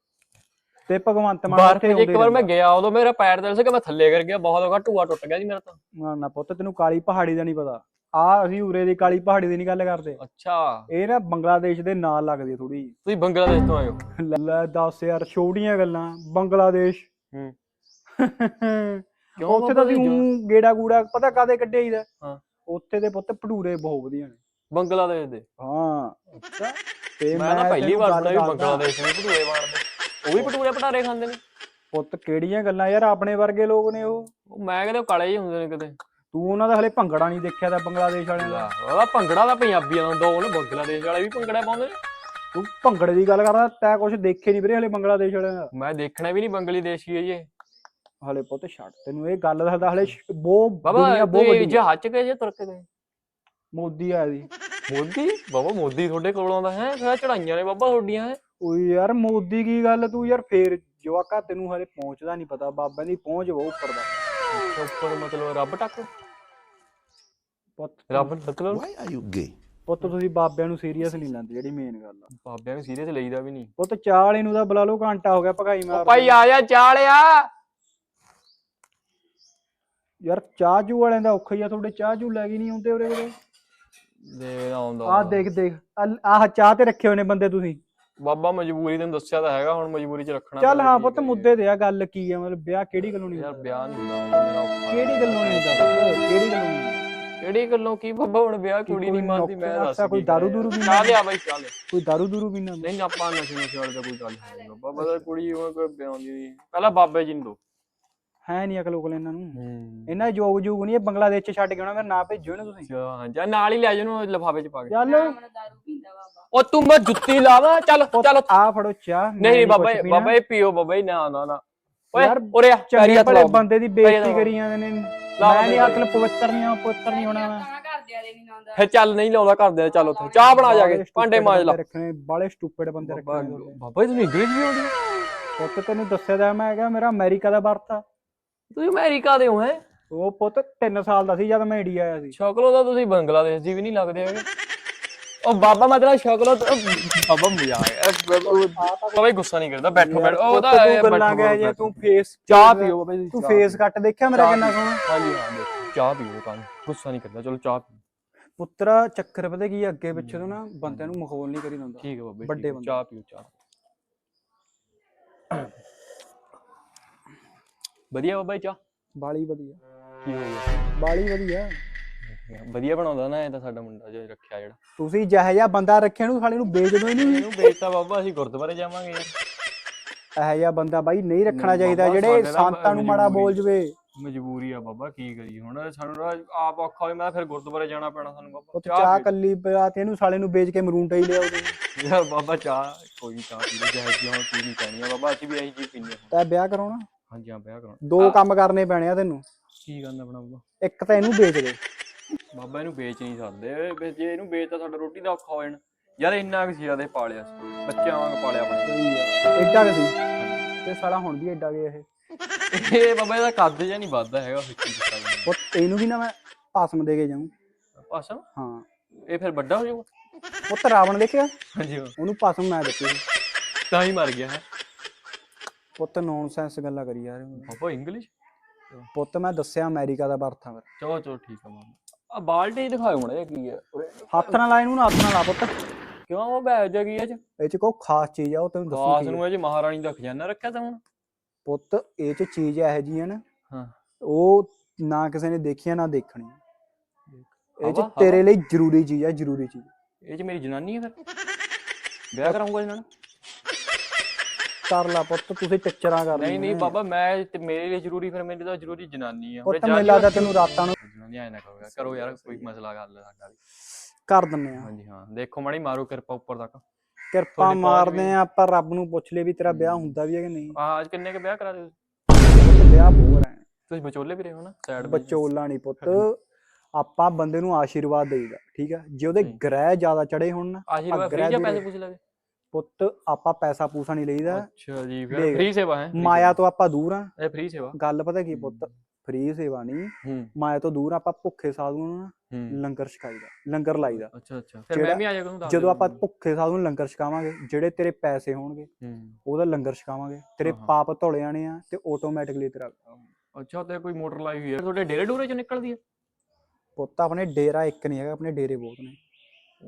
ਤੇ ਭਗਵੰਤ ਮਾਨ ਉੱਥੇ ਇੱਕ ਵਾਰ ਮੈਂ। ਗਿਆ ਉਦੋਂ ਮੇਰਾ ਪੈਰ ਦਿਲ ਸੀ ਕਿ ਮੈਂ ਥੱਲੇ ਕਰ ਗਿਆ ਬਹੁਤ ਔਖਾ ਟੂਆ ਟੁੱਟ ਗਿਆ ਜੀ ਮੇਰਾ ਤਾਂ। ਨਾ ਨਾ ਪੁੱਤ ਤੈਨੂੰ ਕਾਲੀ ਪਹਾੜੀ ਦਾ ਨਹੀਂ ਪਤਾ। ਆ ਅਸੀਂ ਉਰੇ ਦੀ ਕਾਲੀ ਪਹਾੜੀ ਦੀ ਨਹੀਂ ਗੱਲ ਕਰਦੇ। ਅੱਛਾ। ਇਹ ਨਾ ਬੰਗਲਾਦੇਸ਼ ਦੇ ਨਾਲ ਲੱਗਦੀ ਥੋੜੀ ਤੁਸੀਂ ਬੰਗਲਾਦੇਸ਼ ਤੋਂ ਆਏ ਹੋ? ਲੈ ਦੱਸ ਯਾਰ ਛੋਟੀਆਂ ਗੱਲਾਂ ਬੰਗਲਾਦੇਸ਼। ਹੂੰ। ਉੱਥੇ ਤਾਂ ਅਸੀਂ? ਊਂ ਗੇੜਾ ਗੂੜਾ ਪਤਾ ਕਾਦੇ ਕੱਢਿਆ ਹੀਦਾ ਹਾਂ। ਉੱਥੇ ਦੇ ਪੁੱਤ ਭਟੂਰੇ ਬਹੁਤ ਵਧੀਆ ਨੇ। ਬੰਗਲਾਦੇਸ਼ ਦੇ? ਹਾਂ। ਅੱਛਾ। ਤੇ ਮੈਂ ਤਾਂ ਪਹਿਲੀ ਤੈਨੂੰ ਵਾਰ ਗੱਲ ਸੁਣਿਆ ਵੀ ਦੱਸਦਾ, ਬੰਗਲਾਦੇਸ਼ ਵਿੱਚ ਭਟੂਰੇ ਬਣਦੇ ਉਹ ਵੀ ਭਟੂਰੇ ਭਟਾਰੇ ਖਾਂਦੇ ਨੇ। ਪੁੱਤ ਕਿਹੜੀਆਂ ਗੱਲਾਂ ਯਾਰ ਆਪਣੇ ਵਰਗੇ ਲੋਕ ਨੇ ਉਹ। ਉਹ ਮੈਂ ਕਹਿੰਦਾ ਕਾਲੇ ਹੀ ਹੁੰਦੇ ਨੇ ਕਿਤੇ। ਤੂੰ ਉਹਨਾਂ ਦਾ ਹਲੇ ਭੰਗੜਾ ਨਹੀਂ ਦੇਖਿਆ ਤਾਂ ਬੰਗਲਾਦੇਸ਼ ਵਾਲਿਆਂ ਦਾ? ਉਹਦਾ ਭੰਗੜਾ ਦਾ ਪੰਜਾਬੀਆਂ ਦਾ ਦੋ ਨੇ ਬੰਗਲਾਦੇਸ਼ ਵਾਲੇ ਵੀ ਭੰਗੜਾ ਪਾਉਂਦੇ ਨੇ। ਤੂੰ ਭੰਗੜੇ ਦੀ ਗੱਲ ਕਰਦਾ ਤੈਂ ਕੁਝ ਦੇਖੇ ਨਹੀਂ ਵੀਰੇ ਹਲੇ ਬੰਗਲਾਦੇਸ਼ ਵਾਲਿਆਂ ਦਾ। ਮੈਂ ਦੇਖਣਾ ਵੀ ਨਹੀਂ ਬੰਗਲਾਦੇਸ਼ ਹੀ ਹੈ ਜੀ। ਹਲੇ ਪੁੱਤ ਛੱਡ ਤੈਨੂੰ ਇਹ ਗੱਲ ਦੱਸਦਾ ਹਲੇ ਬਹੁਤ ਬਾਬਾ ਦੁਨੀਆ ਬਹੁਤ ਵੱਡੀ ਆ। ਜਹਾਜ਼ ਚ ਗਏ ਜੇ ਤੁਰ ਕੇ ਗਏ? ਮੋਦੀ ਆਇਆ ਸੀ। ਮੋਦੀ? ਬਾਬਾ ਮੋਦੀ ਤੁਹਾਡੇ ਕੋਲ ਆਉਂਦਾ ਹੈ? ਫਿਰ ਚੜਾਈਆਂ ਨੇ ਬਾਬਾ ਤੁਹਾਡੀਆਂ ਹੈ? ਓਏ ਯਾਰ ਮੋਦੀ ਕੀ ਗੱਲ ਤੂੰ ਯਾਰ ਫੇਰ ਜਵਾਕਾ ਤੈਨੂੰ ਹਲੇ ਪਹੁੰਚਦਾ ਨਹੀਂ ਪਤਾ ਬਾਬਿਆਂ ਦੀ ਪਹੁੰਚ ਬਹੁਤ ਉੱਪਰ ਦਾ। ਉੱਪਰ ਮਤਲਬ ਰੱਬ ਟੱਕ। ਪੁੱਤ ਰੱਬ ਮਤਲਬ Why are you gay? ਪੁੱਤ ਤੁਸੀਂ ਬਾਬਿਆਂ ਨੂੰ ਸੀਰੀਅਸ ਨਹੀਂ ਲੈਂਦੇ ਜਿਹੜੀ ਮੇਨ ਗੱਲ ਆ ਬਾਬਿਆਂ ਨੂੰ ਸੀਰੀਅਸ ਲਈਦਾ ਵੀ ਨਹੀਂ ਪੁੱਤ ਚਾਹ ਵਾਲੇ ਨੂੰ ਤਾਂ ਬੁਲਾ ਲਓ ਘੰਟਾ ਹੋ ਗਿਆ ਭਗਾਈ ਮਾਰ ਭਾਈ ਆ ਜਾ ਚਾਲਿਆ ਯਾਰ ਚਾਹ ਚੂ ਵਾਲਿਆਂ ਦਾ ਔਖਾ ਹੀ ਆ ਤੁਹਾਡੇ ਚਾਹ ਚੂ ਲੈ ਕੇ ਨਹੀਂ ਆਉਂਦੇ ਉਰੇ ਕੋਲੇ ਦੇ ਆਉਂਦਾ ਆਹ ਦੇਖ ਦੇਖ ਆਹ- ਚਾਹ ਤੇ ਰੱਖੇ ਹੋਏ ਨੇ ਬੰਦੇ ਤੁਸੀਂ ਬਾਬਾ ਮਜਬੂਰੀ ਤੈਨੂੰ ਦੱਸਿਆ ਤਾਂ ਹੈਗਾ ਹੁਣ ਮਜਬੂਰੀ 'ਚ ਰੱਖਣਾ ਚੱਲ ਹਾਂ ਪੁੱਤ। ਮੁੱਦੇ ਤੇ ਆ ਗੱਲ ਕੀ ਆ ਮਤਲਬ ਵਿਆਹ ਕਿਹੜੀ ਗੱਲੋਂ ਨਹੀਂ ਯਾਰ ਵਿਆਹ ਨਹੀਂ ਹੁੰਦਾ ਹੁਣ ਮੇਰਾ ਔਖਾ ਕਿਹੜੀ ਗੱਲੋਂ ਨਹੀਂ ਹੁੰਦਾ? ਕਿਹੜੀ ਗੱਲੋਂ ਨਹੀਂ? ਕਿਹੜੀ ਗੱਲੋਂ ਕੀ ਬਾਬਾ ਹੁਣ ਵਿਆਹ ਕੁੜੀ ਨਹੀਂ ਮੰਨਦੀ ਮੈਂ ਦੱਸ ਕੋਈ ਦਾਰੂ ਦੂਰੂ ਵੀ। ਚਾਹ ਲਿਆ ਬਾਈ ਚਾਹ ਲਿਆ। ਕੋਈ ਦਾਰੂ ਦੂਰੂ ਪੀਣਾ ਨਹੀਂ ਆਪਾਂ ਨਸ਼ੇ ਨਸ਼ੇ ਵਾਲੇ ਦਾ ਕੋਈ ਗੱਲ ਨਹੀਂ ਬਾਬਾ ਦਾ ਕੁੜੀ ਉਹ ਕੋਈ ਬਿਆਉਂਦੀ ਨਹੀਂ। ਪਹਿਲਾਂ ਬਾਬੇ ਜੀ ਨੂੰ ਦੋ। ਹੈ ਨਹੀਂ ਅਕਲ ਉਕਲ ਇਹਨਾਂ ਨੂੰ। ਇਹਨਾਂ ਜੋਗ ਜੂਗ ਨਹੀਂ ਇਹ ਬੰਗਲਾਦੇਸ਼ ਚ ਛੱਡ ਕੇ ਆਉਣਾ ਮੇਰਾ ਨਾਂ ਭੇਜੋ ਨਾ ਤੁਸੀਂ। ਹਾਂ ਜਾਂ ਨਾਲ ਹੀ ਲੈ ਜਾ ਨੂੰ ਲਿਫਾਫੇ 'ਚ ਪਾ ਕੇ। ਚੱਲ। ਦਾਰੂ ਪੀਂਦਾ ਬਾਬਾ। ਉਹ ਤੂੰ ਮੈਂ ਜੁੱਤੀ ਲਾਵਾਂ ਚੱਲ ਚੱਲ। ਆ ਫੜੋ ਚਾਹ ਮੈਂ ਨਹੀਂ ਬਾਬਾ। ਬਾਬਾ ਜੀ ਪੀਓ ਬਾਬਾ ਨਾ ਨਾ ਨਾ। ਓਏ ਉਰੇ ਆ ਪੈਰੀ ਹੱਥ ਲਾਓ। ਬੰਦੇ ਦੀ ਬੇਇੱਜ਼ਤੀ ਕਰੀ ਜਾਂਦੇ ਨੇ। ਮੈਂ ਨਹੀਂ ਅਕਲ ਪਵਿੱਤਰ ਨਹੀਂ ਆ ਪਵਿੱਤਰ ਨਹੀਂ ਹੋਣਾ ਮੈਂ। ਤਾਂ ਘਰਦਿਆਂ ਦੇ ਨਹੀਂ ਲਾਉਂਦਾ। ਫਿਰ ਚੱਲ ਨਹੀਂ ਲਾਉਂਦਾ ਕਰਦੇ ਚੱਲ ਉੱਥੇ। ਚਾਹ ਬਣਾ ਜਾ ਕੇ ਭਾਂਡੇ ਮਾਂਜ ਲਾ। ਰੱਖਣੇ ਬਾਲੇ ਸਟੂਪਿਡ ਬੰਦੇ ਰੱਖਣੇ। ਬਾਬਾ ਜੀ ਤੁਹਾਨੂੰ ਇੰਗਲਿਸ਼ ਵੀ ਆਉਂਦੀ ਪੁੱਤ ਤੈਨੂੰ ਦੱਸਿਆ ਤਾਂ ਮੈਂ ਹੈਗਾ ਮੇਰਾ ਅਮਰੀਕਾ ਦਾ ਬਰਥ ਆ ਤੁਸੀਂ ਅਮਰੀਕਾ ਦੇ ਹੋ ਹੈ? ਉਹ ਪੁੱਤ 3 ਸਾਲ ਦਾ ਸੀ ਜਦ ਮੈਂ ਇੰਡੀਆ ਆਇਆ ਸੀ। ਸ਼ਕਲੋਂ ਤਾਂ ਤੁਸੀਂ ਬੰਗਲਾਦੇਸ਼ ਦੀ ਵੀ ਨਹੀਂ ਲੱਗਦੇ ਹੈਗੇ। ਉਹ ਬਾਬਾ ਮੈਂ ਤੇਰਾ ਸ਼ਕਲੋਂ ਤੋਂ- ਬਾਬਾ ਮਜ਼ਾਕ ਬਾਬਾ ਗੁੱਸਾ ਨਹੀਂ ਕਰਦਾ ਬੈਠੋ ਬੈਠੋ। ਉਹ ਪੁੱਤ ਤਾਂ ਗੱਲਾਂ ਕਹਿ ਜੇ। ਤੂੰ ਫੇਸ ਚਾਹ ਪੀਓ ਬਾਬਾ ਜੀ ਤੂੰ ਫੇਸ ਕੱਟ ਦੇਖਿਆ ਮੇਰਾ ਕਿੰਨਾ। ਸੋਹਣਾ? ਹਾਂਜੀ ਹਾਂ ਚਾਹ ਪੀਓ ਤਾਂ। ਗੁੱਸਾ ਨਹੀਂ ਕਰਦਾ ਚਲੋ ਚਾਹ ਪੀਓ। ਪੁੱਤਰਾ ਚੱਕਰ ਪਤਾ ਕੀ ਅੱਗੇ ਪਿੱਛੇ ਤੋਂ ਨਾ ਬੰਦਿਆਂ ਨੂੰ ਮਖੌਲ ਨਹੀਂ ਕਰੀ ਦਿੰਦਾ ਠੀਕ ਹੈ ਬਾਬਾ ਵੱਡੇ ਬੰਦੇ। ਚਾਹ ਪੀਓ ਚਾਹ। ਵਧੀਆ ਬਾਬਾ ਜੀ ਚਾਹ? ਬਾਲੀ ਵਧੀਆ। ਕੀ ਹੋ ਗਿਆ? ਬਾਲੀ ਵਧੀਆ। ਵਧੀਆ ਬਣਾਉਂਦਾ ਨਾ ਇਹ ਤਾਂ ਸਾਡਾ ਮੁੰਡਾ ਜੋ ਰੱਖਿਆ ਜਿਹੜਾ। ਤੁਸੀਂ ਜਿਹੋ ਜਿਹਾ ਬੰਦਾ ਰੱਖਿਆ ਨੂੰ ਸਾਲੇ ਨੂੰ ਵੇਚ ਦੋ ਇਹਨੂੰ ਇਹਨੂੰ ਵੇਚਤਾ ਬਾਬਾ ਅਸੀਂ ਗੁਰਦੁਆਰੇ ਜਾਵਾਂਗੇ ਯਾਰ। ਇਹੋ ਜਿਹਾ ਬੰਦਾ ਬਾਈ ਨਹੀਂ ਰੱਖਣਾ ਚਾਹੀਦਾ ਬਾਬਾ, ਜਿਹੜੇ ਸਾਡੇ ਸੰਤਾਂ ਨੂੰ ਮਾੜਾ ਬੋਲ। ਜਵੇ। ਮਜਬੂਰੀ ਆ ਬਾਬਾ ਕੀ ਕਰੀਏ ਹੁਣ? ਸਾਨੂੰ ਤਾਂ ਆਪ ਔਖਾ ਹੋਏ ਮੈਂ ਫਿਰ ਗੁਰਦੁਆਰੇ ਜਾਣਾ ਪੈਣਾ ਸਾਨੂੰ ਬਾਬਾ। ਉਹ ਚਾਹ ਪੀ- ਕੱਲੀ ਪਿਆ ਤੇ ਇਹਨੂੰ ਸਾਲੇ ਨੂੰ ਵੇਚ ਕੇ ਮਰੂੰਟਾ ਹੀ ਲਿਆਓ ਤੁਸੀਂ ਯਾਰ ਬਾਬਾ ਚਾਹ ਕੋਈ ਚਾਹ ਪੀ ਲੈ ਜਾਇ ਜੀ ਹੁਣ ਪੈਣੀ ਆ ਬਾਬਾ ਅਸੀਂ ਵੀ ਇਹੀ ਜੀ ਪੀਂਦੇ ਹਾਂ। ਤੈ ਵਿਆਹ ਕਰਾਉਣਾ? ਹਾਂਜੀ ਹਾਂ ਵਿਆਹ ਕਰਾਉਣਾ। ਦੋ ਕੰਮ ਕਰਨੇ ਪੈਣੇ ਆ ਤੈਨੂੰ। ਕੀ ਕਰਨਾ ਆਪਣਾ ਬਾਬਾ? ਇੱਕ ਤਾਂ ਇਹਨੂੰ ਵੇਚ ਦੇ। ਬਾਬਾ ਇਹਨੂੰ ਵੇਚ ਨਹੀਂ ਸਕਦੇ। ਵੀ ਜੇ ਇਹਨੂੰ ਵੇਚਤਾ ਸਾਡਾ ਰੋਟੀ ਦਾ ਔਖਾ ਹੋ ਜਾਣਾ। ਯਾਰ ਇੰਨਾ ਕੁ ਸੀਰਾ ਦੇ ਪਾਲਿਆ ਸੀ। ਬੱਚਿਆਂ ਵਾਂਗ ਪਾਲਿਆ ਆਪਣੇ ਐਡਾ ਕਿ ਸੀ। ਤੇ ਸਾਲਾ ਹੁਣ ਵੀ ਐਡਾ ਗਿਆ ਇਹ। ਇਹ ਬਾਬਾ ਇਹਦਾ ਕੱਦ ਜਿਹਾ ਨਹੀਂ ਵੱਧਦਾ ਹੈਗਾ ਫਿੱਕੀ ਦਿੱਤਾ ਉਹ ਇਹਨੂੰ ਵੀ ਨਾ ਮੈਂ ਭਾਸਮ ਦੇ ਕੇ ਜਾਊਂ। ਪਾਸਾ ਹਾਂ। ਇਹ ਫਿਰ ਵੱਡਾ ਹੋ ਜਾਊਗਾ? ਉਹ ਤਾਂ ਰਾਵਣ ਦੇਖਿਆ। ਹਾਂਜੀ ਹਾਂ। ਉਹਨੂੰ ਭਾਸਮ ਮੈਂ ਦਿੱਤੀ। ਸੀ। ਤਾਂ ਹੀ ਮਰ ਗਿਆ ਹੈ। ਪੁੱਤ ਨੌਨਸੈਂਸ ਗੱਲਾਂ ਕਰੀ ਯਾਰ ਬਾਬਾ ਇੰਗਲਿਸ਼ ਪੁੱਤ ਮੈਂ ਦੱਸਿਆ ਅਮਰੀਕਾ ਦਾ ਬਰਥ ਚਲੋ ਚਲੋ ਠੀਕ ਆ ਮਾਮਾ। ਆ ਬਾਲਟੀ ਦਿਖਾਓ ਮੜਾ ਇਹ ਕੀ ਹੈ ਉਰੇ। ਹੱਥ ਨਾਲ ਲਾ ਇਹਨੂੰ ਨਾ ਹੱਥ ਨਾਲ ਲਾ ਪੁੱਤ। ਕਿਉਂ ਉਹ ਬੈਜ ਜਾ ਕੀ ਇਹ ਚ? ਇਹ ਚ ਕੋ ਖਾਸ ਚੀਜ਼ ਆ ਉਹ ਤੈਨੂੰ ਦਾਸ ਦੱਸੂ ਨੂੰ ਇਹ ਚ ਮਹਾਰਾਣੀ ਦਾ ਖਜ਼ਾਨਾ ਰੱਖਿਆ ਤਾਂ ਹੁਣ। ਪੁੱਤ ਇਹ ਚ ਚੀਜ਼ ਇਹੋ ਜੀ ਹੈ ਨਾ ਹਾਂ। ਉਹ ਨਾ ਕਿਸੇ ਨੇ ਦੇਖੀਆਂ ਨਾ ਦੇਖਣੀ। ਇਹ ਚ ਹਵਾ- ਤੇਰੇ ਲਈ ਜ਼ਰੂਰੀ ਚੀਜ਼ ਹੈ ਜ਼ਰੂਰੀ ਚੀਜ਼। ਇਹ ਚ ਮੇਰੀ ਜਨਾਨੀ ਹੈ ਫਿਰ। ਵਿਆਹ ਕਰਾਉਂਗਾ ਇਹਨਾਂ ਨਾਲ ਕਰ ਲਾ ਪੁੱਤ ਤੁਸੀਂ ਟਿਕਚਰਾਂ ਕਰ ਨਹੀਂ ਨਹੀਂ ਬਾਬਾ ਮੈਂ ਤੇ ਮੇਰੇ ਲਈ ਜ਼ਰੂਰੀ ਫਿਰ ਮੇਰੇ ਤਾਂ ਜ਼ਰੂਰੀ ਜਨਾਨੀ ਆ। ਪੁੱਤ ਮੈਨੂੰ ਲੱਗਦਾ ਤੈਨੂੰ ਰਾਤਾਂ ਨੂੰ ਜਨਾਨੀ ਆਇਆ ਨਾ ਕਰੋ ਯਾਰ, ਕਰੋ ਯਾਰ ਕੋਈ ਮਸਲਾ ਗੱਲ ਸਾਡਾ ਵੀ। ਕਰ ਦਿੰਨੇ ਆ। ਹਾਂਜੀ ਹਾਂ ਦੇਖੋ ਮਾੜੀ ਮਾਰੋ ਕਿਰਪਾ ਉੱਪਰ ਤੱਕ। ਕਿਰਪਾ ਮਾਰਦੇ ਆ ਆਪਾਂ ਰੱਬ ਨੂੰ ਪੁੱਛ ਲਏ ਵੀ ਤੇਰਾ ਵਿਆਹ ਹੁੰਦਾ ਵੀ ਹੈ ਕਿ ਨਹੀਂ। ਆ ਅੱਜ ਕਿੰਨੇ ਕੇ ਵਿਆਹ ਕਰਾ ਦੇ ਵਿਆਹ ਬਹੁਤ ਹੈ। ਤੁਸੀਂ ਵਿਚੋਲੇ ਵੀ ਰਹੇ ਹੋ ਨਾ ਸਾਈਡ ਬਚੋਲਾ ਨਹੀਂ ਪੁੱਤ ਆਪਾਂ ਬੰਦੇ ਨੂੰ ਆਸ਼ੀਰਵਾਦ ਦੇਈਦਾ ਠੀਕ ਆ? ਜੇ ਉਹਦੇ। ਗ੍ਰਹਿ ਜ਼ਿਆਦਾ ਚੜੇ ਹੋਣ ਨਾ ਆਸ਼ੀਰਵਾਦ ਫ੍ਰੀ ਜਾਂ ਪੈਸੇ ਪੁੱਛ ਲਵੇ ਪੁੱਤ ਆਪਾਂ ਪੈਸਾ ਪੂਸਾ ਨਹੀਂ ਲਈਦਾ। ਅੱਛਾ ਜੀ ਫਿਰ ਦੇਖ, ਫ੍ਰੀ ਸੇਵਾ ਹੈ ਮਾਇਆ ਤੋਂ ਆਪਾਂ ਦੂਰ ਆ। ਇਹ ਫ੍ਰੀ ਸੇਵਾ। ਗੱਲ ਪਤਾ ਕੀ ਪੁੱਤ ਫ੍ਰੀ ਸੇਵਾ ਨਹੀਂ। ਹੂੰ। ਮਾਇਆ ਤੋਂ ਦੂਰ ਆਪਾਂ ਭੁੱਖੇ ਸਾਧੂਆਂ ਨੂੰ ਨਾ ਹੂੰ। ਲੰਗਰ ਛਕਾਈਦਾ ਲੰਗਰ ਲਾਈਦਾ ਅੱਛਾ ਅੱਛਾ। ਫਿਰ ਮੈਂ ਜਿਹੜਾ- ਵੀ ਆ ਜਾ ਕਰੂੰ ਜਦੋਂ ਆਪਾਂ। ਭੁੱਖੇ ਸਾਧੂ ਨੂੰ ਲੰਗਰ ਛਕਾਵਾਂਗੇ ਜਿਹੜੇ ਤੇਰੇ ਪੈਸੇ ਹੋਣਗੇ ਹੂੰ। ਉਹਦਾ ਲੰਗਰ ਛਕਾਵਾਂਗੇ। ਤੇਰੇ ਹਾਂ, ਹਾਂ। ਪਾਪ ਧੁਲ ਜਾਣੇ ਆ ਤੇ ਆਟੋਮੈਟਿਕਲੀ ਤੇਰਾ ਅੱਛਾ ਤੇ ਕੋਈ ਮੋਟਰ ਲਾਈ ਹੋਈ ਹੈ। ਤੁਹਾਡੇ ਡੇਰੇ ਡੂਰੇ ਚੋਂ ਨਿਕਲਦੀ ਹੈ? ਪੁੱਤ ਆਪਣੇ ਡੇਰਾ ਇੱਕ ਨਹੀਂ ਹੈਗਾ ਆਪਣੇ ਡੇਰੇ ਬਹੁਤ ਨੇ।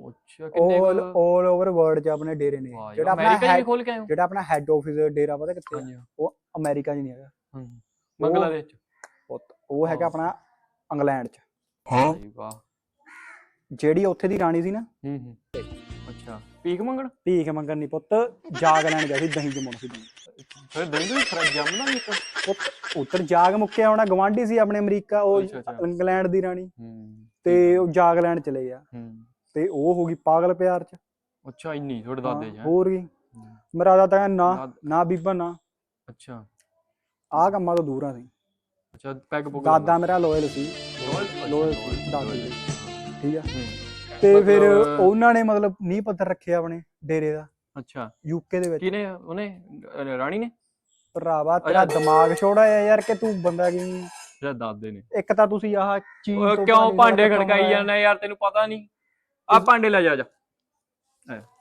ਅੱਛਾ ਕਿੰਨੇ 올 ਕੁ- 올 ਓਵਰ ਵਰਲਡ 'ਚ ਆਪਣੇ ਡੇਰੇ ਨੇ। ਵਾਹ ਯਾਰ, ਜਿਹੜਾ ਆਪਣਾ ਅਮਰੀਕਾ 'ਚ ਵੀ head- ਖੋਲ ਕੇ ਆਏ ਹੋ ਜਿਹੜਾ ਆਪਣਾ ਹੈੱਡ ਆਫਿਸ ਡੇਰਾ ਪਤਾ ਕਿੱਥੇ ਆ? ਹਾਂਜੀ ਉਹ ਅਮਰੀਕਾ 'ਚ ਨਹੀਂ ਹੈਗਾ। ਹਾਂ ਬੰਗਲਾਦੇਸ਼ ਚ। ਪੁੱਤ ਉਹ ਹੈਗਾ। ਆਪਣਾ ਇੰਗਲੈਂਡ 'ਚ। ਜੀ ਵਾਹ। ਜਿਹੜੀ ਉੱਥੇ ਦੀ ਰਾਣੀ ਸੀ ਨਾ। ਹੂੰ ਹੂੰ। ਅੱਛਾ ਪੀਕ ਮੰਗਣ? ਭੀਖ ਮੰਗਣ ਨਹੀਂ ਪੁੱਤ ਜਾਗ ਲੈਣ ਗਿਆ ਸੀ ਦਹੀਂ ਜਮਾਉਣ ਸੀ ਦਹੀਂ। ਫਿਰ ਦਹੀਂ ਵੀ ਖਰਾ ਜੰਮਣਾ ਨਹੀਂ ਇੱਕ ਪੁੱਤ ਉੱਤਰ ਜਾਗ ਮੁੱਕਿਆ ਹੋਣਾ ਗਵਾਂਢੀ ਸੀ ਆਪਣੇ ਅਮਰੀਕਾ ਉਹ ਅੱਛਾ, ਅੱਛਾ। ਇੰਗਲੈਂਡ ਦੀ ਰਾਣੀ। ਹੂੰ। ਤੇ ਉਹ ਜਾਗ ਲੈਣ ਚਲੇ ਗਿਆ। ਹੂੰ। ਤੇ ਉਹ ਹੋ ਗਈ ਪਾਗਲ ਪਿਆਰ 'ਚ। ਅੱਛਾ ਇੰਨੀ ਤੁਹਾਡੇ ਦਾਦੇ ਜੀ ਹੋਰ ਕੀ। ਮੇਰਾ ਦਾਦਾ ਕਹਿੰਦਾ ਨਾ ਦਾਦ- ਨਾ ਬੀਬਾ ਨਾ। ਅੱਛਾ। ਆਹ ਕੰਮਾਂ ਤੋਂ ਦੂਰ ਆ ਸੀ ਅੱਛਾ ਪੈਗ ਪੁਗ ਦਾਦਾ ਮੇਰਾ ਲੋਇਲ ਸੀ। ਲੋਇਲ ਲੋਇਲ ਦਾਦਾ ਜੀ। ਠੀਕ ਆ। ਤੇ ਫਿਰ ਮਤਲਬ- ਉਹਨਾਂ ਨੇ ਮਤਲਬ ਨੀਂਹ ਪੱਥਰ ਰੱਖਿਆ ਆਪਣੇ ਡੇਰੇ ਦਾ। ਅੱਛਾ। ਯੂਕੇ ਦੇ ਵਿੱਚ। ਕਿਨੇ ਉਹਨੇ? ਅਹ ਰਾਣੀ ਨੇ? ਭਰਾਵਾ ਤੇਰਾ ਦਿਮਾਗ ਛੋੜਾ ਆ ਯਾਰ ਕਿ ਤੂੰ ਬੰਦਾ ਕੀ? ਜਾਂ ਦਾਦੇ ਨੇ। ਇੱਕ ਤਾਂ ਤੁਸੀਂ ਆਹ ਓਏ ਤੋਂ ਕਿਉਂ ਭਾਂਡੇ ਖੜਕਾਈ। ਜਾਂਦਾ ਯਾਰ ਤੈਨੂੰ ਪਤਾ ਨਹੀਂ ਆ ਭਾਂਡੇ ਲੈ ਜਾ ਜਾ।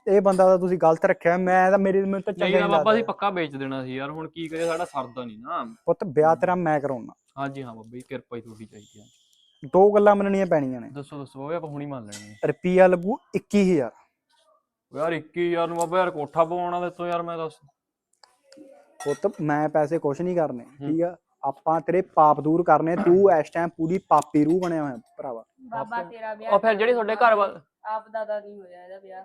ਇਹ ਬੰਦਾ ਤਾਂ ਤੁਸੀਂ ਗਲਤ ਰੱਖਿਆ ਮੈਂ ਤਾਂ ਮੇਰੇ ਮੈਨੂੰ ਤਾਂ ਚੰਗਾ ਨਹੀਂ ਨਾ ਬਾਬਾ ਸੀ ਪੱਕਾ ਵੇਚ ਦੇਣਾ ਸੀ ਯਾਰ ਹੁਣ ਕੀ ਕਰੇ ਸਾਡਾ ਸਰਦਾ ਨਹੀਂ ਨਾ। ਪੁੱਤ ਵਿਆਹ ਤੇਰਾ ਮੈਂ ਕਰਾਉਣਾ। ਹਾਂਜੀ ਹਾਂ ਬਾਬਾ ਜੀ ਕਿਰਪਾ ਹੀ ਤੁਹਾਡੀ ਚਾਹੀਦੀ ਆ। ਦੋ ਗੱਲਾਂ ਮੰਨਣੀਆਂ ਪੈਣੀਆਂ ਨੇ। ਦੱਸੋ ਦੱਸੋ ਓਏ ਆਪਾਂ ਹੁਣੀ ਮੰਨ ਲੈਣੀ। ਰੁਪਈਆ ਲੱਗੂ 21000 ਓ ਯਾਰ 21000 ਨੂੰ ਬਾਬਾ ਯਾਰ ਕੋਠਾ ਪਵਾਉਣਾ ਦਿੱਤੋ ਯਾਰ ਮੈਂ ਦੱਸ। ਪੁੱਤ ਮੈਂ ਪੈਸੇ ਕੁਛ ਨਹੀਂ ਕਰਨੇ ਠੀਕ ਆ? ਆਪਾਂ ਤੇਰੇ ਪਾਪ ਦੂਰ ਕਰਨੇ ਤੂੰ ਇਸ ਟਾਈਮ ਪੂਰੀ ਪਾਪੀ ਰੂਹ ਬਣਿਆ ਹੋਇਆ ਭਰਾਵਾ। ਬਾਬਾ ਤੇਰਾ ਵਿਆਹ ਉਹ ਫਿਰ ਜਿਹੜੀ ਤੁਹਾਡੇ ਘਰ ਵੱਲ ਆਪ ਦਾਦਾ ਨਹੀਂ ਹੋਇਆ ਇਹਦਾ ਵਿਆਹ।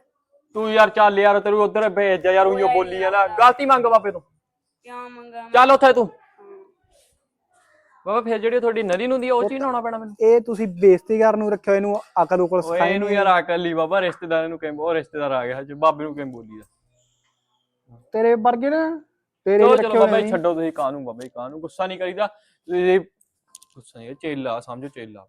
ਤੂੰ ਯਾਰ ਚੱਲ ਯਾਰ ਤੈਨੂੰ ਉਧਰ ਭੇਜ ਜਾ ਯਾਰ ਉਹੀ ਬੋਲੀ ਜਾਂਦਾ। ਗਲਤੀ ਮੰਗ ਬਾਬੇ ਤੋਂ। ਕਿਉਂ ਮੰਗਾ ਮੈਂ? ਚੱਲ ਉੱਥੇ ਤੂੰ। ਬਾਬਾ ਫਿਰ ਜਿਹੜੀ ਤੁਹਾਡੀ ਨਦੀ ਨੂੰ ਦੀ ਉਹ ਚ ਹੀ ਨਹਾਉਣਾ ਪੈਣਾ ਮੈਨੂੰ। ਇਹ ਤੁਸੀਂ ਬੇਇੱਜ਼ਤੀ ਕਰਨ ਨੂੰ ਰੱਖਿਆ ਇਹਨੂੰ ਅਕਲ ਉਕਲ ਓਏ ਸਿਖਾਈ ਇਹਨੂੰ ਯਾਰ ਅਕਲ ਹੀ ਬਾਬਾ ਰਿਸ਼ਤੇਦਾਰਾਂ ਨੂੰ ਕਿਵੇਂ ਉਹ ਰਿਸ਼ਤੇਦਾਰ ਆ ਗਿਆ ਅੱਜ ਬਾਬੇ ਨੂੰ ਕਿਵੇਂ ਬੋਲੀ ਦਾ ਤੇਰੇ ਵਰਗੇ ਨਾ ਤੇਰੇ ਚਲੋ ਚਲੋ ਬਾਬਾ ਜੀ ਨੇ। ਛੱਡੋ ਤੁਸੀਂ ਕਾਹਨੂੰ ਬਾਬਾ ਜੀ ਕਾਹਨੂੰ ਗੁੱਸਾ ਨਹੀਂ ਕਰੀਦਾ। ਤੁਸੀਂ ਗੁੱਸਾ ਨਹੀਂ ਚੇਲਾ ਸਮਝੋ ਚੇਲਾ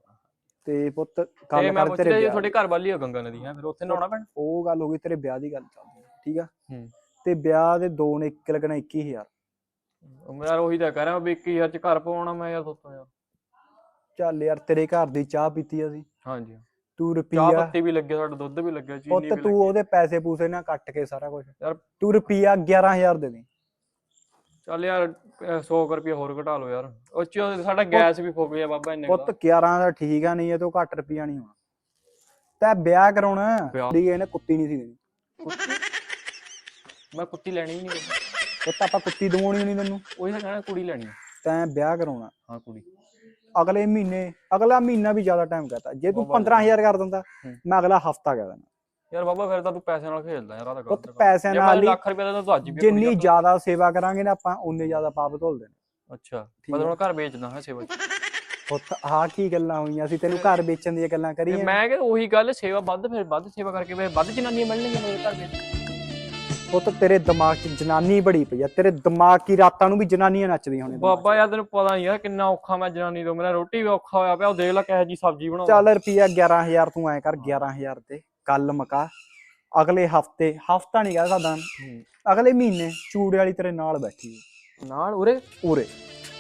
ਤੇ ਪੁੱਤ ਤੇ ਗੱਲ ਮੈਂ ਕਰ ਤੇਰੇ ਜੀ ਵਿਆਹ ਤੁਹਾਡੇ ਘਰ ਵਾਲੀ ਆ ਗੰਗਾ ਨਦੀ ਹੈ ਫਿਰ ਉੱਥੇ ਨਹਾਉਣਾ ਪੈਣਾ? ਉਹ ਗੱਲ ਹੋ ਗਈ ਤੇਰੇ ਵਿਆਹ ਦੀ ਗੱਲ ਚੱਲਦੀ ਹੈ, ਠੀਕ ਆ? ਹੂੰ। ਤੇ ਵਿਆਹ ਦੇ ਦੋ ਨੇ ਇੱਕ ਲੱਗਣਾ 21000 ਉਹ ਯਾਰ ਉਹੀ ਤਾਂ ਕਹਿ ਰਿਹਾ ਵੀ 21000 ਚ ਘਰ ਪਾਉਣਾ ਮੈਂ ਯਾਰ ਸੋਚਾਂ ਯਾਰ। ਚੱਲ ਯਾਰ ਤੇਰੇ ਘਰ ਦੀ ਚਾਹ ਪੀਤੀ ਅਸੀਂ। ਹਾਂਜੀ। ਤੂੰ ਚਾਹ ਪੱਤੀ ਵੀ ਲੱਗੇ ਸਾਡਾ ਦੁੱਧ ਵੀ ਲੱਗਿਆ ਚੀਨੀ ਪੁੱਤ ਵੀ ਤੂੰ ਲੱਗੀ। ਉਹਦੇ ਪੈਸੇ ਪੂਸੇ ਨਾ ਕੱਟ ਕੇ ਸਾਰਾ ਕੁਝ ਯਾਰ- ਤੂੰ ਰੁਪਈਆ 11000 ਦੇ ਦੇ। ਚੱਲ ਯਾਰ 100 ਰੁਪਏ ਹੋਰ ਘਟਾ ਲਓ ਯਾਰ। ਉਹ ਚ ਸਾਡਾ ਗੈਸ ਵੀ ਫੁੱਕ ਗਿਆ ਬਾਬਾ ਇੰਨੇ ਪੁੱਤ ਦਾ। 11 ਦਾ ਠੀਕ ਆ ਨਹੀਂ ਇਹ ਤੋਂ ਘੱਟ ਰੁਪਈਆ ਨਹੀਂ ਹੋਣਾ। ਤੈ ਵਿਆਹ ਕਰਾਉਣਾ। ਠੀਕ ਇਹਨੇ ਕੁੱਤੀ ਨਹੀਂ ਸੀ ਦੇਣੀ। ਮੈਂ ਕੁੱਤੀ ਲੈਣੀ ਹੀ ਨਹੀਂ। ਪੁੱਤ ਆਪਾਂ ਕੁੱਤੀ ਦਵਾਉਣੀ ਨਹੀਂ ਤੈਨੂੰ। ਉਹੀ ਤਾਂ ਕਹਿਣਾ ਕੁੜੀ ਲੈਣੀ। ਤੈਂ ਵਿਆਹ ਕਰਾਉਣਾ। ਹਾਂ ਕੁੜੀ। ਅਗਲੇ ਮਹੀਨੇ ਅਗਲਾ ਮਹੀਨਾ ਵੀ ਜ਼ਿਆਦਾ ਟਾਈਮ ਕਹਤਾ। ਜੇ ਤੂੰ ਉਹ ਬਾਬਾ 15000 ਕਰ ਦਿੰਦਾ। ਮੈਂ ਅਗਲਾ ਹਫਤਾ ਕਹਿ ਦਿੰਦਾ। ਯਾਰ ਬਾਬਾ ਫਿਰ ਤਾਂ ਤੂੰ ਪੈਸੇ ਨਾਲ ਖੇਡਦਾ ਯਾਰ ਆ ਤਾਂ ਪੁੱਤ ਗਲਤ ਗੱਲ। ਪੈਸਿਆਂ ਨਾਲ ਹੀ ਲੱਖ ਰੁਪਏ ਦਾ ਤੂੰ ਅੱਜ ਵੀ ਜਿੰਨੀ। ਜ਼ਿਆਦਾ ਸੇਵਾ ਕਰਾਂਗੇ ਨਾ ਆਪਾਂ ਉਨੇ ਜ਼ਿਆਦਾ ਪਾਪ ਧੁਲਦੇ ਨੇ ਅੱਛਾ ਠੀਕ ਮੈਂ ਤਾਂ ਆ। ਹੁਣ ਘਰ ਵੇਚਦਾ ਹਾਂ ਸੇਵਾ। ਪੁੱਤ ਆਹ ਕੀ ਗੱਲਾਂ ਹੋਈਆਂ ਸੀ ਤੈਨੂੰ ਘਰ ਵੇਚਣ ਦੀਆਂ ਗੱਲਾਂ ਤੇ ਕਰੀਆਂ ਮੈਂ ਕਿ ਉਹੀ ਗੱਲ ਸੇਵਾ ਵੱਧ ਫਿਰ ਵੱਧ ਸੇਵਾ ਕਰਕੇ ਫਿਰ ਵੱਧ ਜਨਾਨੀਆਂ ਮਿਲਣਗੀਆਂ ਮੇਰੇ ਘਰ ਵਿੱਚ ਪੁੱਤ ਤੇਰੇ ਦਿਮਾਗ 'ਚ ਜਨਾਨੀ ਬੜੀ ਪਈ ਆ ਤੇਰੇ ਦਿਮਾਗ ਕੀ ਰਾਤਾਂ ਨੂੰ ਵੀ ਜਨਾਨੀਆਂ ਨੱਚਦੀਆਂ ਹੋਣੀਆਂ। ਬਾਬਾ ਯਾਰ ਤੈਨੂੰ ਪਤਾ ਨਹੀਂ ਯਾਰ ਕਿੰਨਾ ਔਖਾ ਮੈਂ ਜਨਾਨੀ ਤੋਂ ਮੇਰਾ ਰੋਟੀ ਵੀ ਔਖਾ ਹੋਇਆ ਪਿਆ ਉਹ ਦੇਖ ਲੈ ਕਿਹੋ ਜੀ ਸਬਜ਼ੀ ਬਣਾਉਂਦਾ ਚੱਲ ਰੁਪਿਆ 11000 ਤੂੰ ਐ ਕਰ 11000 ਤੇ ਕੱਲ ਮਕਾ ਅਗਲੇ ਹਫ਼ਤੇ ਹਫਤਾ ਨਹੀਂ ਕਹਿ ਸਕਦਾ। ਅਗਲੇ ਮਹੀਨੇ ਚੂੜੇ ਵਾਲੀ ਤੇਰੇ ਨਾਲ ਬੈਠੀ। ਨਾਲ ਉਰੇ ਉਰੇ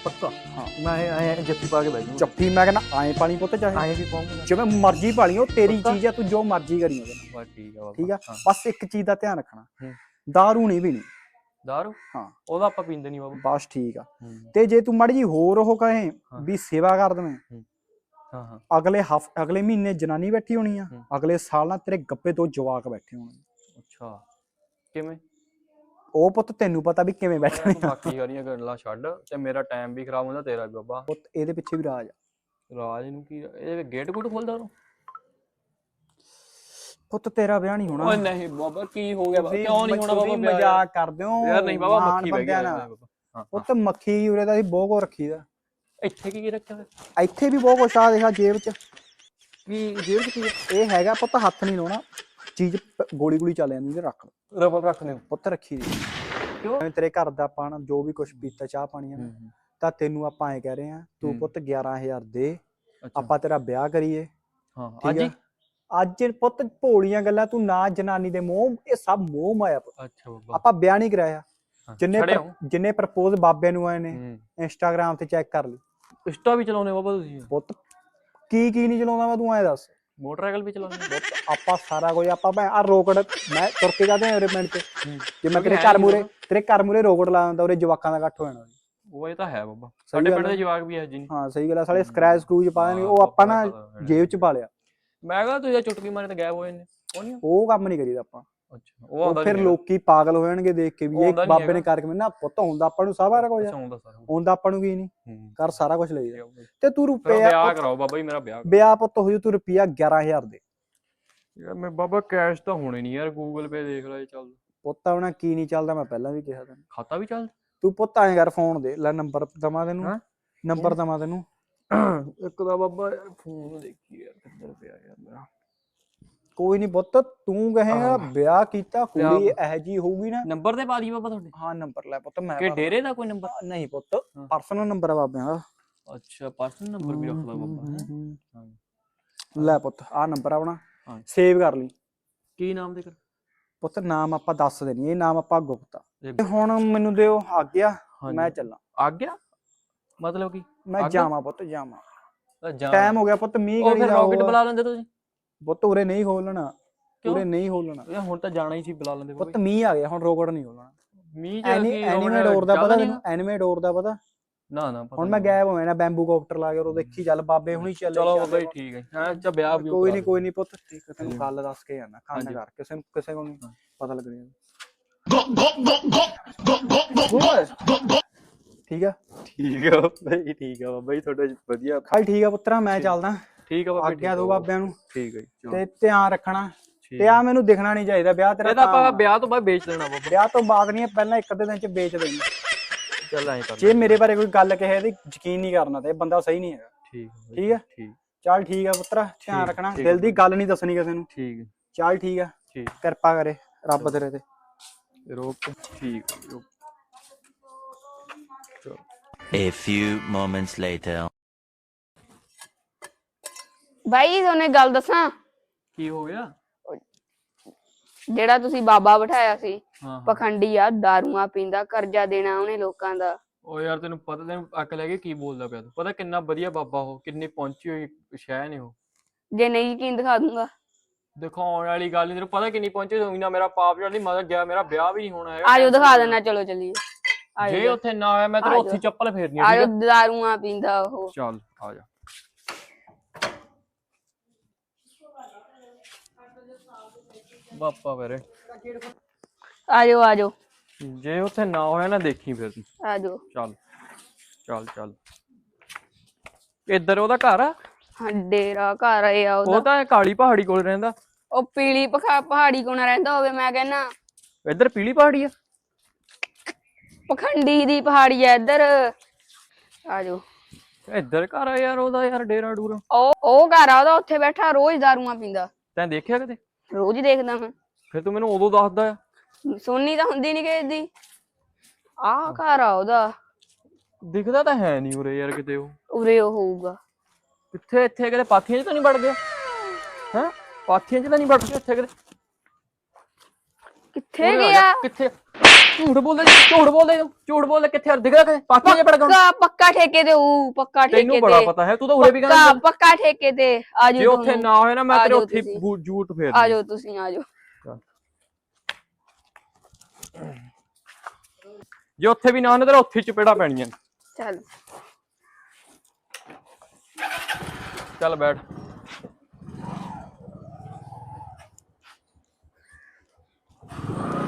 ਪੱਕਾ ਹਾਂ। ਮੈਂ ਐ ਜੱਫੀ ਪਾ ਕੇ ਜਾਊਂਗਾ ਚੱਪੀ ਮੈਂ ਕਹਿੰਦਾ ਐਂ ਪਾਣੀ ਪੁੱਤ ਚਾਹੇ ਆਏ ਵੀ ਪਾਉਂਗਾ ਜਿਵੇਂ ਮਰਜ਼ੀ ਪਾਲੀ ਉਹ ਤੇਰੀ? ਚੀਜ਼ ਆ ਤੂੰ ਜੋ ਮਰਜ਼ੀ ਕਰੀ ਉਹਦੇ ਨਾਲ ਬਸ ਠੀਕ ਆ ਠੀਕ ਆ। ਬਸ ਇੱਕ ਚੀਜ਼ ਦਾ ਧਿਆਨ ਰੱਖਣਾ। ਦਾਰੂ ਨਹੀਂ ਪੀਣੀ ਦਾਰੂ ਹਾਂ। ਉਹਦਾ ਆਪਾਂ ਪੀਂਦੇ ਨਹੀਂ ਬਾਬਾ ਬਸ ਠੀਕ ਆ। ਤੇ ਜੇ ਤੂੰ ਮੜੀ ਜੀ ਹੋਰ ਉਹ ਕਹੇ। ਵੀ ਸੇਵਾ ਕਰ ਦਵੇਂ ਹਾਂ ਹਾਂ। ਅਗਲੇ ਹਫ ਅਗਲੇ ਮਹੀਨੇ ਜਨਾਨੀ ਬੈਠੀ ਹੋਣੀ ਆ ਹੂੰ। ਅਗਲੇ ਸਾਲ ਨਾਲ ਤੇਰੇ ਗੱਪੇ ਤੋਂ ਜਵਾਕ ਬੈਠੇ ਹੋਣਗੇ। ਅੱਛਾ। ਕਿਵੇਂ? ਉਹ ਪੁੱਤ ਤੈਨੂੰ ਪਤਾ ਵੀ ਕਿਵੇਂ ਬੈਠਣੇ ਤੂੰ ਬਾਕੀ ਸਾਰੀਆਂ ਗੱਲਾਂ ਛੱਡ ਤੇ ਮੇਰਾ ਟਾਈਮ ਵੀ ਖਰਾਬ ਹੁੰਦਾ ਤੇਰਾ ਵੀ ਬਾਬਾ। ਪੁੱਤ ਇਹਦੇ ਪਿੱਛੇ ਵੀ ਰਾਜ ਆ। ਰਾਜ ਨੂੰ ਕੀ ਇਹ ਗੇਟ ਗੁੱਟ ਖੋਲਦਾ ਉਹਨੂੰ? ਪੁੱਤ ਤੇਰਾ ਵਿਆਹ ਨਹੀਂ ਹੋਣਾ। ਓਏ ਨਹੀਂ ਬਾਬਾ ਕੀ ਹੋ ਗਿਆ ਬਾਬਾ? ਤੁਸੀਂ- ਕਿਉਂ ਨਹੀਂ ਹੋਣਾ ਬਾਬਾ ਤੁਸੀਂ ਵਿਆਹ? ਯਾਰ? ਮਜ਼ਾਕ ਕਰਦੇ ਹੋ ਯਾਰ ਨਹੀਂ ਬਾਬਾ ਮੱਖੀ ਬਹਿ ਗਿਆ ਬੰਦਿਆਂ ਨਾਲ। ਬਾਬਾ। ਹਾਂ, ਪੁੱਤ ਮੱਖੀ ਉਰੇ ਦਾ ਅਸੀਂ ਬਹੁਤ ਕੋ ਰੱਖੀਦਾ। ਇੱਥੇ ਕੀ ਰੱਖਿਆ ਹੋਇਆ? ਇੱਥੇ ਵੀ ਬਹੁਤ ਕੁਛ ਆ ਦੇਖਾ ਜੇਬ 'ਚ। ਕੀ ਜੇਬ ਚ ਕੀ ਇਹ ਹੈਗਾ ਪੁੱਤ ਹੱਥ ਨਹੀਂ ਲਾਉਣਾ। ਚੀਜ਼ ਗੋਲੀ ਗੋਲੀ ਚੱਲ ਜਾਂਦੀ ਤੇ ਰੱਖ ਲਓ। ਰਬਰ ਰੱਖਦੇ ਹੋ ਪੁੱਤ ਰੱਖੀ ਦੀ। ਕਿਉਂ? ਐਵੇਂ ਤੇਰੇ ਘਰ ਦਾ ਪਾਣਾ ਜੋ ਵੀ ਕੁਛ ਪੀਤਾ ਚਾਹ ਪਾਣੀ ਆ ਨਾ, ਤਾਂ ਤੈਨੂੰ ਆਪਾਂ ਐ ਕਹਿ ਰਹੇ ਆ ਤੂੰ ਹੂੰ। ਪੁੱਤ 11000 ਦੇ ਆਪਾਂ ਤੇਰਾ ਵਿਆਹ ਕਰੀਏ। ਹਾਂ ਠੀਕ ਅੱਜ ਆ ਹੀ? ਅੱਜ ਪੁੱਤ ਭੋਲੀਆਂ ਗੱਲਾਂ ਤੂੰ ਨਾ ਜਨਾਨੀ ਦੇ ਮੋਹ ਇਹ ਸਭ ਮੋਹ ਮਾਇਆ ਪੁੱਤ। ਅੱਛਾ ਬਾਬਾ। ਆਪਾਂ ਵਿਆਹ ਨਹੀਂ ਕਰਾਇਆ। ਹਾਂ, ਜਿੰਨੇ ਛੜੇ ਪਰ- ਹੋ? ਜਿੰਨੇ ਪ੍ਰਪੋਜ਼ ਬਾਬੇ ਨੂੰ ਆਏ ਨੇ ਹੂੰ। ਇੰਸਟਾਗ੍ਰam ਤੇ ਚੈੱਕ ਕਰ ਲਈ। ਇੰਸਟਾ ਵੀ ਚਲਾਉਂਦੇ ਹੋ ਬਾਬਾ ਤੁਸੀਂ। ਪੁੱਤ ਕੀ ਕੀ ਨਹੀਂ ਚਲਾਉਂਦਾ ਮੈਂ ਤੂੰ ਐ ਦੱਸ। ਮੋਟਰਸਾਈਕਲ ਵੀ ਚਲਾਉਂਦੇ। ਆਪਾਂ ਸਾਰਾ ਕੁਝ ਆਪਾਂ ਮੈਂ ਆ ਰੋਕੜ ਮੈਂ ਤੁਰ ਕੇ ਜਾਂਦੇ ਮੇਰੇ ਪਿੰਡ ਹੂੰ। ਜੇ ਮੈਂ ਤੇਰੇ ਘਰ ਮੂਰੇ। ਤੇਰੇ ਘਰ ਮੂਰੇ ਰੋਕੜ ਲਾ ਦਿੰਦਾ ਉਹਦੇ ਜਵਾਕਾਂ ਦਾ ਇਕੱਠ ਹੋ ਜਾਣਾ। ਉਹ ਇਹ ਤਾਂ ਹੈ ਬਾਬਾ। ਸਾਡੇ ਪਿੰਡ। ਦੇ ਜਵਾਕ ਵੀ ਹੈ ਜੀ। ਹਾਂ ਸਹੀ ਗੱਲ ਆ ਸਾਲੇ। ਸਕ੍ਰੈਚ ਸਕਰੂਜ ਪਾ ਦੇਣਗੇ ਉਹ ਆਪਾਂ ਨਾ ਜੇਬ ਚ ਪਾ ਲਿਆ। ਮੈਂ ਕਹਾਂ ਤੁਸੀਂ ਤਾਂ ਚੁਟਕੀ ਮਾਰੇ ਤਾਂ ਗਾਇਬ ਹੋ ਜਾਂਦੇ। ਉਹ ਨਹੀਂ ਉਹ ਕੰਮ ਨਹੀਂ ਕਰੀਦਾ ਆਪਾਂ। ਅੱਛਾ ਉਹ ਆਉਂਦਾ ਫਿਰ ਲੋਕੀ ਪਾਗਲ ਹੋ ਜਾਣਗੇ ਦੇਖ ਕੇ ਵੀ ਇਹ ਬਾਬੇ ਨੇ। ਕਰਕੇ ਨਾ ਪੁੱਤ ਹੁੰਦਾ ਆਪਾਂ ਨੂੰ ਸਾਰਾ ਕੁਝ ਸਾਰਾ ਹੁੰਦਾ ਆਪਾਂ ਨੂੰ ਕੀ ਨਹੀਂ? ਕਰ ਸਾਰਾ ਕੁਝ ਫਿਰ ਤੇ ਤੂੰ ਵਿਆਹ ਰੁਪਿਆ ਕਰਾਓ ਬਾਬਾ ਜੀ ਮੇਰਾ ਵਿਆਹ। ਵਿਆਹ ਪੁੱਤ ਹੋ ਜੂ ਤੂੰ ਰੁਪਿਆ 11000 ਦੇ। ਯਾਰ ਮੈਂ ਬਾਬਾ ਕੈਸ਼ ਤਾਂ ਹੋਣੇ ਨਹੀਂ ਯਾਰ ਗੂਗਲ ਪੇ ਦੇਖ ਲੈ ਚੱਲ। ਪੁੱਤ ਆਉਣਾ ਕੀ ਨਹੀਂ ਚੱਲਦਾ ਮੈਂ ਪਹਿਲਾਂ ਵੀ ਕਿਹਾ ਤੈਨੂੰ। ਖਾਤਾ ਵੀ ਚੱਲ ਤੂੰ ਪੁੱਤ ਐਂ ਕਰ ਫੋਨ ਦੇ ਲੈ ਨੰਬਰ ਦਵਾ ਤੈਨੂੰ? ਨੰਬਰ ਦਵਾ ਤੈਨੂੰ। ਇੱਕ ਦਾ ਬਾਬਾ ਫੋਨ ਦੇਖੀ ਯਾਰ ਕਿੱਧਰ ਪਿਆ ਯਾਰ ਮੇਰਾ। ਕੋਈ ਨਹੀਂ ਪੁੱਤ ਤੂੰ ਕਹੇਗਾ ਆਹ। ਵਿਆਹ ਕੀਤਾ ਕੁੜੀ ਇਹੋ ਜੀ ਹੋਊਗੀ ਨਾ। ਨੰਬਰ ਤੇ ਪਾ ਦੀ ਬਾਬਾ ਤੁਹਾਡੇ। ਹਾਂ ਨੰਬਰ ਲੈ ਪੁੱਤ ਮੈਂ ਕਿ ਡੇਰੇ ਦਾ ਕੋਈ ਨੰਬਰ? ਨਹੀਂ ਪੁੱਤ। ਪਰਸਨਲ ਨੰਬਰ ਆ ਬਾਬਿਆਂ ਦਾ। ਅੱਛਾ ਪਰਸਨਲ ਨੰਬਰ ਵੀ ਰੱਖਦਾ ਬਾਬਾ। ਲੈ ਪੁੱਤ ਆ ਨੰਬਰ ਆਪਣਾ। ਸੇਵ ਕਰ ਲਈ। ਕੀ ਨਾਮ ਦੇ ਕਰ ਪੁੱਤ ਨਾਮ ਆਪਾਂ ਦੱਸ ਦੇਣੀ ਇਹ ਨਾਮ ਆਪਾਂ ਗੁਪਤਾ। ਤੇ ਹੁਣ ਮੈਨੂੰ ਦਿਓ ਆਗਿਆ। ਮੈਂ ਚੱਲਾਂ। ਆ ਗਿਆ ਮਤਲਬ ਕੀ? ਮੈਂ ਆਗਿਆ? ਜਾਵਾਂ ਪੁੱਤ ਜਾਵਾਂ। ਟਾਈਮ ਹੋ ਗਿਆ ਪੁੱਤ ਮੀਂਹ ਉਹ ਗੜੀ ਫਿਰ ਦਾ ਰੌਕਟ। ਬੁਲਾ ਲੈਂਦੇ ਤੁਸੀਂ? ਪੁੱਤ ਉਰੇ ਨਹੀਂ ਖੋਲਣਾ ਕਿਉਂ? ਉਰੇ ਨਹੀਂ ਖੋਲਣਾ। ਯਾਰ ਹੁਣ ਤਾਂ ਜਾਣਾ ਹੀ ਸੀ ਬੁਲਾ ਲੈਂਦੇ ਪੁੱਤ ਮੀਂਹ ਆ ਗਿਆ ਹੁਣ ਰੋਕੜ ਨਹੀਂ ਖੋਲਣਾ। ਮੀਂਹ ਐਨੀ ਐਨੀਮੇ ਡੋਰ ਦਾ ਪਤਾ ਤੈਨੂੰ? ਐਨੀਮੇ ਡੋਰ ਦਾ ਪਤਾ? ਨਾ ਨਾ ਪਤਾ ਹੁਣ ਮੈਂ ਨੀ। ਗਾਇਬ ਹੋ ਜਾਣਾ ਬੈਂਬੂ ਕਾਪਟਰ ਲਾ ਕੇ ਉਹ ਦੇਖੀ ਚੱਲ ਬਾਬੇ ਹੁਣੀ ਚੱਲੇ ਚਲੋ ਚੱਲ। ਬਾਬਾ ਜੀ ਠੀਕ ਹੈ। ਹਾਂ ਚਾ ਵਿਆਹ ਵੀ ਕੋਈ ਨਹੀਂ ਕੋਈ ਨਹੀਂ ਪੁੱਤ। ਠੀਕ ਹੈ, ਤੈਨੂੰ। ਗੱਲ ਦੱਸ ਕੇ ਜਾਣਾ ਕੰਨ ਹਾਂਜੀ। ਕਰ ਕਿਸੇ ਨੂੰ ਕਿਸੇ ਨੂੰ ਨਹੀਂ। ਪਤਾ ਲੱਗ ਰਿਹਾ ਠੀਕ ਆ? ਠੀਕ ਹੈ ਬਾਬਾ ਜੀ ਠੀਕ ਹੈ ਬਾਬਾ ਜੀ ਤੁਹਾਡਾ ਵਧੀਆ। ਖਾਈ ਠੀਕ ਆ ਪੁੱਤਰਾ ਮੈਂ ਚੱਲਦਾ। ਠੀਕ ਹੈ ਬਾਬਾ ਆਗਿਆ ਦੋ ਹੈ ਬਾਬਿਆਂ ਨੂੰ। ਠੀਕ ਹੈ ਜੀ, ਚਲੋ, ਤੇ ਧਿਆਨ ਰੱਖਣਾ। ਠੀਕ। ਤੇ ਆ ਮੈਨੂੰ ਦਿਖਣਾ ਨਹੀਂ ਚਾਹੀਦਾ ਵਿਆਹ ਤੇਰਾ ਇਹ ਤਾਂ ਆਪਾਂ ਤਾਂ- ਵਿਆਹ ਤੋਂ ਬਾਅਦ ਵੇਚ ਦੇਣਾ ਬਾਬਾ। ਵਿਆਹ ਤੋਂ ਬਾਅਦ ਨਹੀਂ ਪਹਿਲਾਂ ਇੱਕ ਅੱਧੇ ਦਿਨ ਚ ਵੇਚ ਦੇਣੀ। ਚੱਲ ਐਂ ਕਰ ਜੇ ਮੇਰੇ ਬਾਰੇ ਕੋਈ ਗੱਲ ਕਹੇ ਇਹਦੀ ਯਕੀਨ ਨਹੀਂ ਕਰਨਾ ਤੇ ਇਹ ਬੰਦਾ ਸਹੀ ਨਹੀਂ ਹੈਗਾ। ਠੀਕ ਆ ਠੀਕ ਆ? ਠੀਕ। ਚੱਲ ਠੀਕ ਆ ਪੁੱਤਰਾ ਧਿਆਨ ਰੱਖਣਾ। ਦਿਲ ਆ ਦੀ ਗੱਲ ਨਹੀਂ ਦੱਸਣੀ ਕਿਸੇ ਨੂੰ। ਠੀਕ ਚੱਲ ਠੀਕ ਆ। ਠੀਕ। ਕਿਰਪਾ ਕਰੇ ਰੱਬ ਤੇਰੇ ਤੇ। ਰੋਕ ਠੀਕ ਰੋਕ। ਚਲੋ A few moments later. ਬਾਈ ਤੁਹਾਨੂੰ ਇੱਕ ਗੱਲ ਦੱਸਾਂ? ਕੀ ਹੋ ਗਿਆ? ਜਿਹੜਾ ਤੁਸੀਂ ਬਾਬਾ ਬਿਠਾਇਆ ਸੀ ਹਾਂ ਪਖੰਡੀ ਆ ਦਾਰੂਆਂ ਪੀਂਦਾ ਕਰਜ਼ਾ ਦੇਣਾ ਉਹਨੇ ਲੋਕਾਂ ਦਾ। ਉਹ ਯਾਰ ਤੈਨੂੰ ਪਤਾ ਤੈਨੂੰ ਅਕਲ ਲੈ ਕੇ ਕੀ ਬੋਲਦਾ ਪਿਆ ਤੂੰ? ਪਤਾ ਕਿੰਨਾ ਵਧੀਆ ਬਾਬਾ ਉਹ ਕਿੰਨੀ ਪਹੁੰਚੀ ਹੋਈ ਸ਼ਹਿ ਨੇ ਉਹ। ਜੇ ਨਹੀਂ ਯਕੀਨ ਦਿਖਾ ਦੂੰਗਾ। ਦਿਖਾਉਣ ਵਾਲੀ ਗੱਲ ਨਹੀਂ ਤੈਨੂੰ ਪਤਾ ਕਿੰਨੀ ਪਹੁੰਚੀ ਹੋਈ ਨਾ ਮੇਰਾ ਪਾਪ ਜਿਹੜਾ ਨਹੀਂ ਮਤਲਬ ਗਿਆ ਮੇਰਾ ਵਿਆਹ ਵੀ ਨਹੀਂ ਹੋਣਾ ਹੈਗਾ। ਆਜੋ ਦਿਖਾ ਦੇਣਾ ਚਲੋ ਚੱਲੀਏ। ਜੇ ਉੱਥੇ ਨਾ ਆਇਆ ਮੈਂ ਤੇਰੇ। ਉੱਥੇ ਚੱਪਲ ਫੇਰਨੀ ਆ, ਆਜੋ ਦਾਰੂਆਂ ਪੀਂਦਾ ਉਹ। ਚੱਲ ਆ ਜਾ। ਬਾਪਾ ਵੀਰੇ ਆਜੋ ਆਜੋ। ਜੇ ਉੱਥੇ ਨਾ ਹੋਇਆ ਨਾ ਦੇਖੀ ਫਿਰ। ਤੂੰ ਆਜੋ। ਚੱਲ ਚੱਲ ਚੱਲ। ਇੱਧਰ ਉਹਦਾ ਘਰ ਆ? ਹਾਂ ਡੇਰਾ ਘਰ ਆ ਉਹ ਉਹਦਾ। ਤਾਂ ਕਾਲੀ ਪਹਾੜੀ ਕੋਲ ਰਹਿੰਦਾ। ਉਹ ਪੀਲੀ ਪਖਾ ਪਹਾੜੀ ਕੋਲ ਨਾ ਰਹਿੰਦਾ ਹੋਵੇ ਮੈਂ ਕਹਿੰਨਾ। ਇੱਧਰ ਪੀਲੀ ਪਹਾੜੀ ਆ? ਪਖੰਡੀ ਦੀ ਪਹਾੜੀ ਆ ਇੱਧਰ। ਆਜੋ। ਇੱਧਰ ਘਰ ਆ ਯਾਰ ਉਹਦਾ ਯਾਰ ਡੇਰਾ ਡੂਰਾ ਉਹ ਉਹ ਘਰ ਆ ਉਹਦਾ ਉੱਥੇ ਬੈਠਾ ਰੋਜ਼ ਦਾਰੂਆਂ ਪੀਂਦਾ। ਤੈਂ ਦੇਖਿਆ ਕਿਤੇ? ਰੋਜ਼ ਹੀ ਦੇਖਦਾ ਮੈਂ ਫਿਰ ਤੂੰ ਮੈਨੂੰ ਉਦੋਂ ਦੱਸਦਾ ਆ। ਸੋਨੀ ਤਾਂ ਹੁੰਦੀ ਨਹੀਂ ਕਿਸੇ ਦੀ। ਆਹ ਘਰ ਆ ਉਹਦਾ। ਦਿਖਦਾ ਤਾਂ ਹੈ ਨਹੀਂ ਉਰੇ ਯਾਰ ਕਿਤੇ ਉਹ। ਉਰੇ ਉਹ ਹੋਊਗਾ। ਕਿੱਥੇ ਇੱਥੇ ਕਿਤੇ ਪਾਥੀਆਂ 'ਚ ਤਾਂ ਨਹੀਂ ਵੜ ਗਿਆ ਹੈ? ਪਾਥੀਆਂ 'ਚ ਤਾਂ ਨਹੀਂ ਵੜ ਗਿਆ ਇੱਥੇ ਕਿਤੇ। ਕਿੱਥੇ ਗਿਆ? ਜਾ, ਕਿੱਥੇ? ਝੂਠ ਬੋਲਦੇ ਜੀ, ਝੂਠ ਬੋਲਦੇ ਝੂਠ ਬੋਲਦੇ ਕਿੱਥੇ ਦਿਖਦਾ ਪਾਥੀਆਂ 'ਚ ਵੜ ਗਿਆ ਪੱਕਾ ਪੱਕਾ ਠੇਕੇ ਤੇ ਉਹ ਪੱਕਾ ਠੇਕੇ ਤੈਨੂੰ ਬੜਾ ਪਤਾ ਹੈ ਤੂੰ ਤਾਂ ਉਰੇ ਵੀ ਪੱਕਾ ਕਹਿੰਦਾ ਪੱਕਾ ਠੇਕੇ ਤੇ। ਆਜੋ ਜੇ ਉੱਥੇ ਨਾ ਹੋਏ ਨਾ ਮੈਂ ਤੇਰੇ ਆਜੋ ਉੱਥੇ ਤੁਸੀਂ। ਬੂ- ਫੇਰ ਆਜੋ ਤੁਸੀਂ ਆਜੋ ਜੇ ਉੱਥੇ ਵੀ ਨਾ ਹੋਣੇ ਤੇਰਾ ਉੱਥੇ ਚਪੇੜਾ ਪੈਣੀਆਂ ਚੱਲ। ਚੱਲ ਬੈਠ।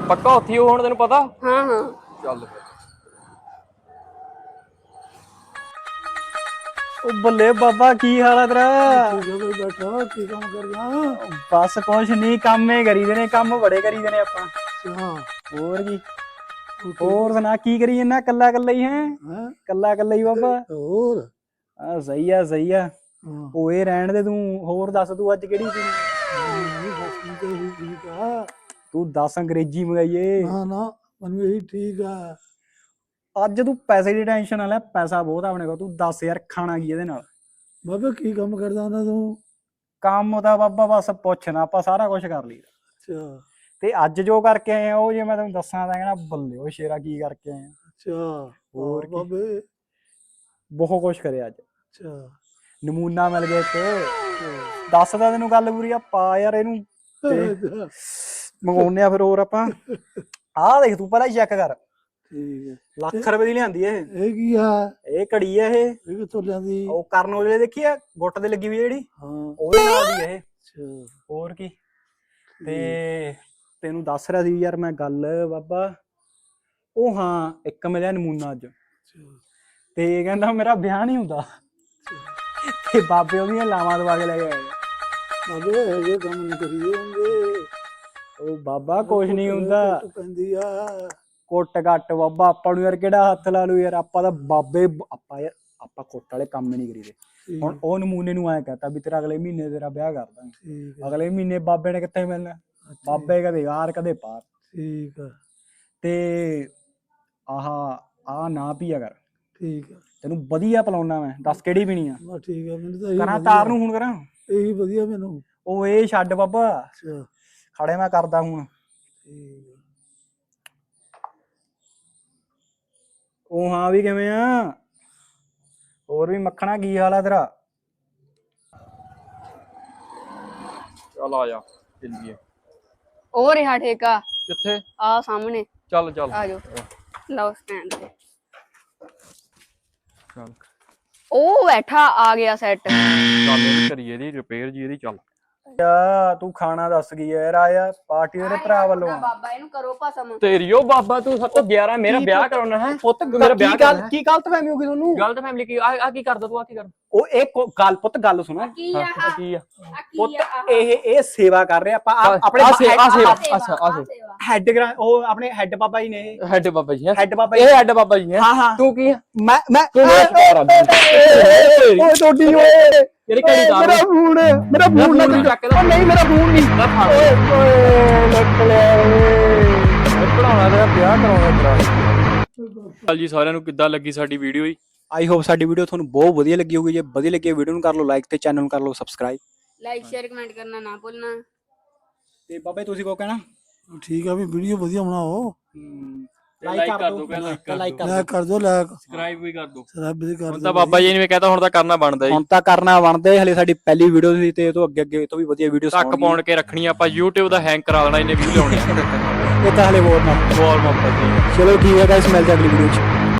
ਪੱਕਾ ਉੱਥੇ ਹੀ ਹੁਣ ਤੈਨੂੰ ਪਤਾ? ਹਾਂ ਹਾਂ। ਚੱਲ ਉਹ ਬੱਲੇ ਬਾਬਾ ਕੀ ਹਾਲ ਆ ਤੇਰਾ? ਜਦੋਂ ਬੈਠਾ ਕੀ ਕੰਮ ਕਰ ਰਿਹਾ? ਬਸ ਕੁਛ ਨਹੀਂ ਕੰਮੇ ਕਰੀਦੇ ਨੇ ਕੰਮ ਬੜੇ ਕਰੀਦੇ ਨੇ ਆਪਾਂ। ਹਾਂ ਹੋਰ ਕੀ? ਹੋਰ ਸੁਣਾ ਕੀ ਕਰੀ ਜੰਨਾ ਕੱਲਾ ਕੱਲਾ ਹੀ ਹੈ? ਹਾਂ? ਕੱਲਾ ਕੱਲਾ ਹੀ ਬਾਬਾ। ਹੋਰ? ਆ ਸਹੀ ਆ ਸਹੀ ਆ। ਓਏ ਰਹਿਣ ਦੇ ਤੂੰ ਹੋਰ ਦੱਸ ਤੂੰ ਅੱਜ ਕਿਹੜੀ ਬਸ ਤੇ ਹੀ ਠੀਕ ਆ ਤੂੰ ਦੱਸ ਅੰਗਰੇਜ਼ੀ ਮੰਗਾਈਏ। ਨਾ ਨਾ ਮੈਨੂੰ ਇਹੀ ਠੀਕ ਆ। ਅੱਜ ਤੂੰ ਪੈਸੇ ਦੀ ਟੈਨਸ਼ਨ ਨਾ ਲੈ ਪੈਸਾ ਬਹੁਤ ਆ ਆਪਣੇ ਕੋਲ ਤੂੰ ਦੱਸ ਯਾਰ ਖਾਣਾ ਕੀ ਇਹਦੇ ਨਾਲ। ਬਾਬਾ ਕੀ ਕੰਮ ਕਰਦਾ ਹੁੰਦਾ ਤੂੰ? ਕੰਮ ਤਾਂ ਬਾਬਾ ਬਸ ਪੁੱਛਣਾ ਆਪਾਂ ਸਾਰਾ ਕੁਝ ਕਰ ਲਈਦਾ। ਅੱਛਾ। ਤੇ ਅੱਜ ਜੋ ਕਰਕੇ ਆਏ ਆ ਉਹ ਜੇ ਮੈਂ ਤੈਨੂੰ ਦੱਸਾਂ ਤਾਂ ਕਹਿਣਾ ਬੱਲੇ ਉਹ ਸ਼ੇਰਾ ਕੀ ਕਰਕੇ ਆਏ ਆ। ਅੱਛਾ। ਹੋਰ ਹੋਰ ਕੀ? ਬਾਬੇ। ਬਹੁਤ ਕੁਝ ਕਰਿਆ ਅੱਜ। ਅੱਛਾ। ਨਮੂਨਾ ਮਿਲ ਗਿਆ ਇੱਕ। ਦੱਸਦਾ ਤੈਨੂੰ ਗੱਲ ਪੂਰੀ ਆ ਪਾ ਯਾਰ ਇਹਨੂੰ। ਅੱਛਾ, ਮੰਗਾਉਨੇ ਆ ਫਿਰ ਹੋਰ ਆਪਾਂ। ਆਹ ਦੇਖ ਤੂੰ ਪਹਿਲਾਂ ਚੈੱਕ ਕਰ। ਠੀਕ ਹੈ। ਲੱਖ ਰੁਪਏ ਦੀ ਲਿਆਂਦੀ ਇਹ। ਇਹ ਕੀ ਆ? ਇਹ ਘੜੀ ਆ ਇਹ। ਇਹ ਕਿੱਥੋਂ ਲਿਆਂਦੀ? ਉਹ ਕਰਨ ਔਜਲੇ ਦੇਖੀ ਆ ਗੁੱਟ ਤੇ ਲੱਗੀ ਵੀ ਜਿਹੜੀ? ਹਾਂ। ਉਹਦੇ ਨਾਲ ਦੀ ਇਹ। ਅੱਛਾ। ਹੋਰ ਕੀ? ਤੇ ਤੈਨੂੰ ਦੱਸ ਰਿਹਾ ਸੀ ਯਾਰ ਮੈਂ ਗੱਲ ਬਾਬਾ ਉਹ ਹਾਂ ਇੱਕ ਮਿਲਿਆ ਨਮੂਨਾ ਅੱਜ। ਤੇ ਕਹਿੰਦਾ ਮੇਰਾ ਵਿਆਹ ਨਹੀਂ ਹੁੰਦਾ। ਤੇ ਬਾਬੇ ਉਹਦੀਆਂ ਲਾਵਾਂ ਦਵਾ ਕੇ ਲੈ ਕੇ ਆਏ। ਬਾਬੇ ਇਹ ਕੰਮ ਨਹੀਂ ਕਰੀਏ ਹੁੰਦੇ। ਉਹ ਬਾਬਾ ਕੁਛ ਨਹੀਂ ਹੁੰਦਾ। ਕੁੱਟ ਪੈਂਦੀ ਆ। ਕੁੱਟ ਕੱਟ ਬਾਬਾ ਆਪਾਂ ਨੂੰ ਯਾਰ ਕਿਹੜਾ ਹੱਥ ਲਾ ਲੂ ਯਾਰ ਆਪਾਂ ਤਾਂ ਬਾਬੇ ਆਪਾਂ ਯਾਰ ਆਪਾਂ ਕੁੱਟ ਵਾਲੇ ਕੰਮ ਨਹੀਂ ਕਰੀਦੇ। ਹੁਣ ਉਹ ਨਮੂਨੇ ਨੂੰ ਐ ਕਹਤਾ ਵੀ ਤੇਰਾ ਅਗਲੇ ਮਹੀਨੇ ਤੇਰਾ ਵਿਆਹ ਕਰ ਦਾਂਗੇ। ਅਗਲੇ ਮਹੀਨੇ ਬਾਬੇ ਨੇ ਕਿੱਥੇ ਮਿਲਣਾ? ਬਾਬੇ ਕਦੇ ਯਾਰ ਕਦੇ ਪਾਰ। ਠੀਕ ਆ। ਤੇ ਆਹ ਆ ਨਾ ਪੀਆ ਕਰ। ਠੀਕ ਆ। ਤੈਨੂੰ ਵਧੀਆ ਪਲਾਉਣਾ ਮੈਂ ਦੱਸ ਕਿਹੜੀ ਪੀਣੀ ਆ? ਠੀਕ ਆ ਮੈਨੂੰ ਤਾਂ ਇਹੀ ਕਰਾਂ ਤਾਰ ਨੂੰ ਹੁਣ ਕਰਾਂ? ਇਹੀ ਵਧੀਆ ਮੈਨੂੰ। ਉਹ ਇਹ ਛੱਡ ਬਾਬਾ। ਅੱਛਾ। ਖੜੇ ਮੈਂ ਕਰਦਾ ਹੁਣ। ਠੀਕ ਆ ਉਹ ਹਾਂ ਵੀ ਕਿਵੇਂ ਆ? ਹੋਰ ਵੀ ਮੱਖਣਾ ਕੀ ਹਾਲ ਆ ਤੇਰਾ? ਚੱਲ ਆ ਜਾ ਚੱਲੀਏ। ਉਹ ਰਿਹਾ ਠੇਕਾ। ਕਿੱਥੇ? ਆ ਸਾਹਮਣੇ। ਚੱਲ ਚੱਲ। ਆਜੋ ਲਓ ਸਟੈਂਡ ਤੇ। ਚੱਲ। ਉਹ ਬੈਠਾ ਆ ਗਿਆ ਸੈੱਟ ਚੱਲ ਕਰੀਏ ਇਹਦੀ ਰਿਪੇਅਰ ਜੀ ਇਹਦੀ ਚੱਲ। ਆ ਤੂੰ ਖਾਣਾ ਦੱਸ ਗਈ ਯਾਰ ਆਇਆ ਪਾਰਟੀ ਤੇਰੇ ਭਰਾ ਵੱਲੋਂ ਆ ਬਾਬਾ ਇਹਨੂੰ ਕਰੋ ਭਸਮ ਤੇਰੀ ਬਾਬਾ ਤੂੰ ਸਭ ਤੋਂ 11 ਮੇਰਾ ਕੀ ਵਿਆਹ ਪੁੱਤ- ਕਰਾਉਣਾ ਹੈ ਪੁੱਤ ਮੇਰਾ ਵਿਆਹ ਕੀ ਗੱਲ ਕਰਨਾ ਹੈ? ਕੀ ਗਲਤ ਫਹਿਮੀ ਹੋ ਗਈ ਤੁਹਾਨੂੰ ਗਲਤ ਫੈਮਿਲੀ ਕੀ ਆ ਆ ਕੀ ਕਰਦਾ ਤੂੰ ਆ ਕੀ ਕਰਦਾ ਉਹ ਇਹ ਕੋ- ਗੱਲ ਪੁੱਤ ਗੱਲ ਸੁਣੋ ਕੀ ਆ ਕੀ ਆ ਕੀ ਪੁੱਤ ਆਹ? ਇਹ ਇਹ ਸੇਵਾ ਕਰ ਰਹੇ ਆਪਾਂ ਆਪ- ਆਪਣੇ ਸੇਵਾ ਆਹ ਸੇਵਾ ਸੇਵਾ, ਅੱਛਾ ਆ ਆਹ ਸੇਵਾ ਸੇਵਾ। ਹੈੱਡ ਉਹ ਆਪਣੇ ਹੈੱਡ ਬਾਬਾ ਜੀ ਨੇ ਹੈਡ ਬਾਬਾ ਜੀ ਹੈ ਹੈੱਡ ਬਾਬਾ ਜੀ ਇਹ ਹੈਡ ਬਾਬਾ ਜੀ ਹੈ ਹਾਂ ਹਾਂ ਤੂੰ ਕੀ ਹੈ ਮੈਂ ਮੈਂ ਤੂੰ ਮੇਰਾ ਸ਼ਿਕਾਰ ਆ ਤੇਰੀ। ਓਏ ਟੋਡੀ ਓਏ ਤੇਰੀ ਕਿਹੜੀ ਤਾਰ ਮੇਰਾ ਫੋਨ ਮੇਰਾ ਫੋਨ ਨਾ ਚੱਕ ਲੈ। ਉਹ ਨਹੀਂ ਮੇਰਾ ਫੋਨ ਨਹੀਂ। ਓਏ ਓਏ ਲੱਕ ਲਿਆ ਓਏ। ਪੜਾਉਣਾ ਤੇਰਾ ਵਿਆਹ ਕਰਾਉਣਾ ਤੇਰਾ। ਚੱਲ ਜੀ ਸਾਰਿਆਂ ਨੂੰ ਕਿੱਦਾਂ ਲੱਗੀ ਸਾਡੀ ਵੀਡੀਓ ਜੀ? ਆਈ ਹੋਪ ਸਾਡੀ ਵੀਡੀਓ ਤੁਹਾਨੂੰ ਬਹੁਤ ਵਧੀਆ ਲੱਗੀ ਹੋਊਗੀ। ਜੇ ਵਧੀਆ ਲੱਗੀ ਵੀਡੀਓ ਨੂੰ ਕਰ ਲਓ ਲਾਈਕ ਤੇ ਚੈਨਲ ਨੂੰ ਕਰ ਲਓ ਸਬਸਕ੍ਰਾਈਬ ਲਾਈਕ ਸ਼ੇਅਰ ਕਮੈਂਟ ਕਰਨਾ ਨਾ ਭੁੱਲਣਾ। ਤੇ ਬਾਬੇ ਤੁਸੀਂ ਕੋ ਕਹਿਣਾ? ਠੀਕ ਆ ਵੀ ਵੀਡੀਓ ਵਧੀਆ ਬਣਾਓ। Like ਕਰ ਦਿਓ, ਕਰ ਲਾਈਕ ਕਰ ਲਾਇਕ ਕਰ ਦਿਓ ਲਾਇਕ ਸਬਸਕ੍ਰਾਈਬ ਵੀ ਕਰ ਦਿਓ ਸਰਾਬ ਵੀ ਕਰ ਹੁਣ ਦਿਓ ਤਾਂ ਬਾਬਾ ਜੀ ਨੇ ਕਹਤਾ ਹੁਣ ਤਾਂ ਕਰਨਾ ਬਣਦਾ ਜੀ। ਹੁਣ ਤਾਂ ਕਰਨਾ ਬਣਦੇ ਹਲੇ ਸਾਡੀ ਪਹਿਲੀ ਵੀਡੀਓ ਸੀ ਤੇ ਇਹ ਤੋਂ ਅੱਗੇ ਅੱਗੇ ਇਹ ਤੋਂ ਵੀ ਵਧੀਆ ਵੀਡੀਓ ਟੱਕ ਪਾਉਣ ਕੇ ਰੱਖਣੀ ਆ, ਆਪਾਂ YouTube ਦਾ ਹੈਂਗ ਕਰਾ ਦੇਣਾ ਇਹਨੇ ਵੀਡੀਓ ਲਾਉਣੀ ਇਹ ਤਾਂ ਹਲੇ ਹੋਰ ਨਾ। ਵਾਲ ਮਾਪਾ ਜੀ। ਚਲੋ ਠੀਕ ਹੈ ਗਾਇਸ ਮਿਲਦੇ ਹਾਂ ਅਗਲੀ ਵੀਡੀਓ ਚ।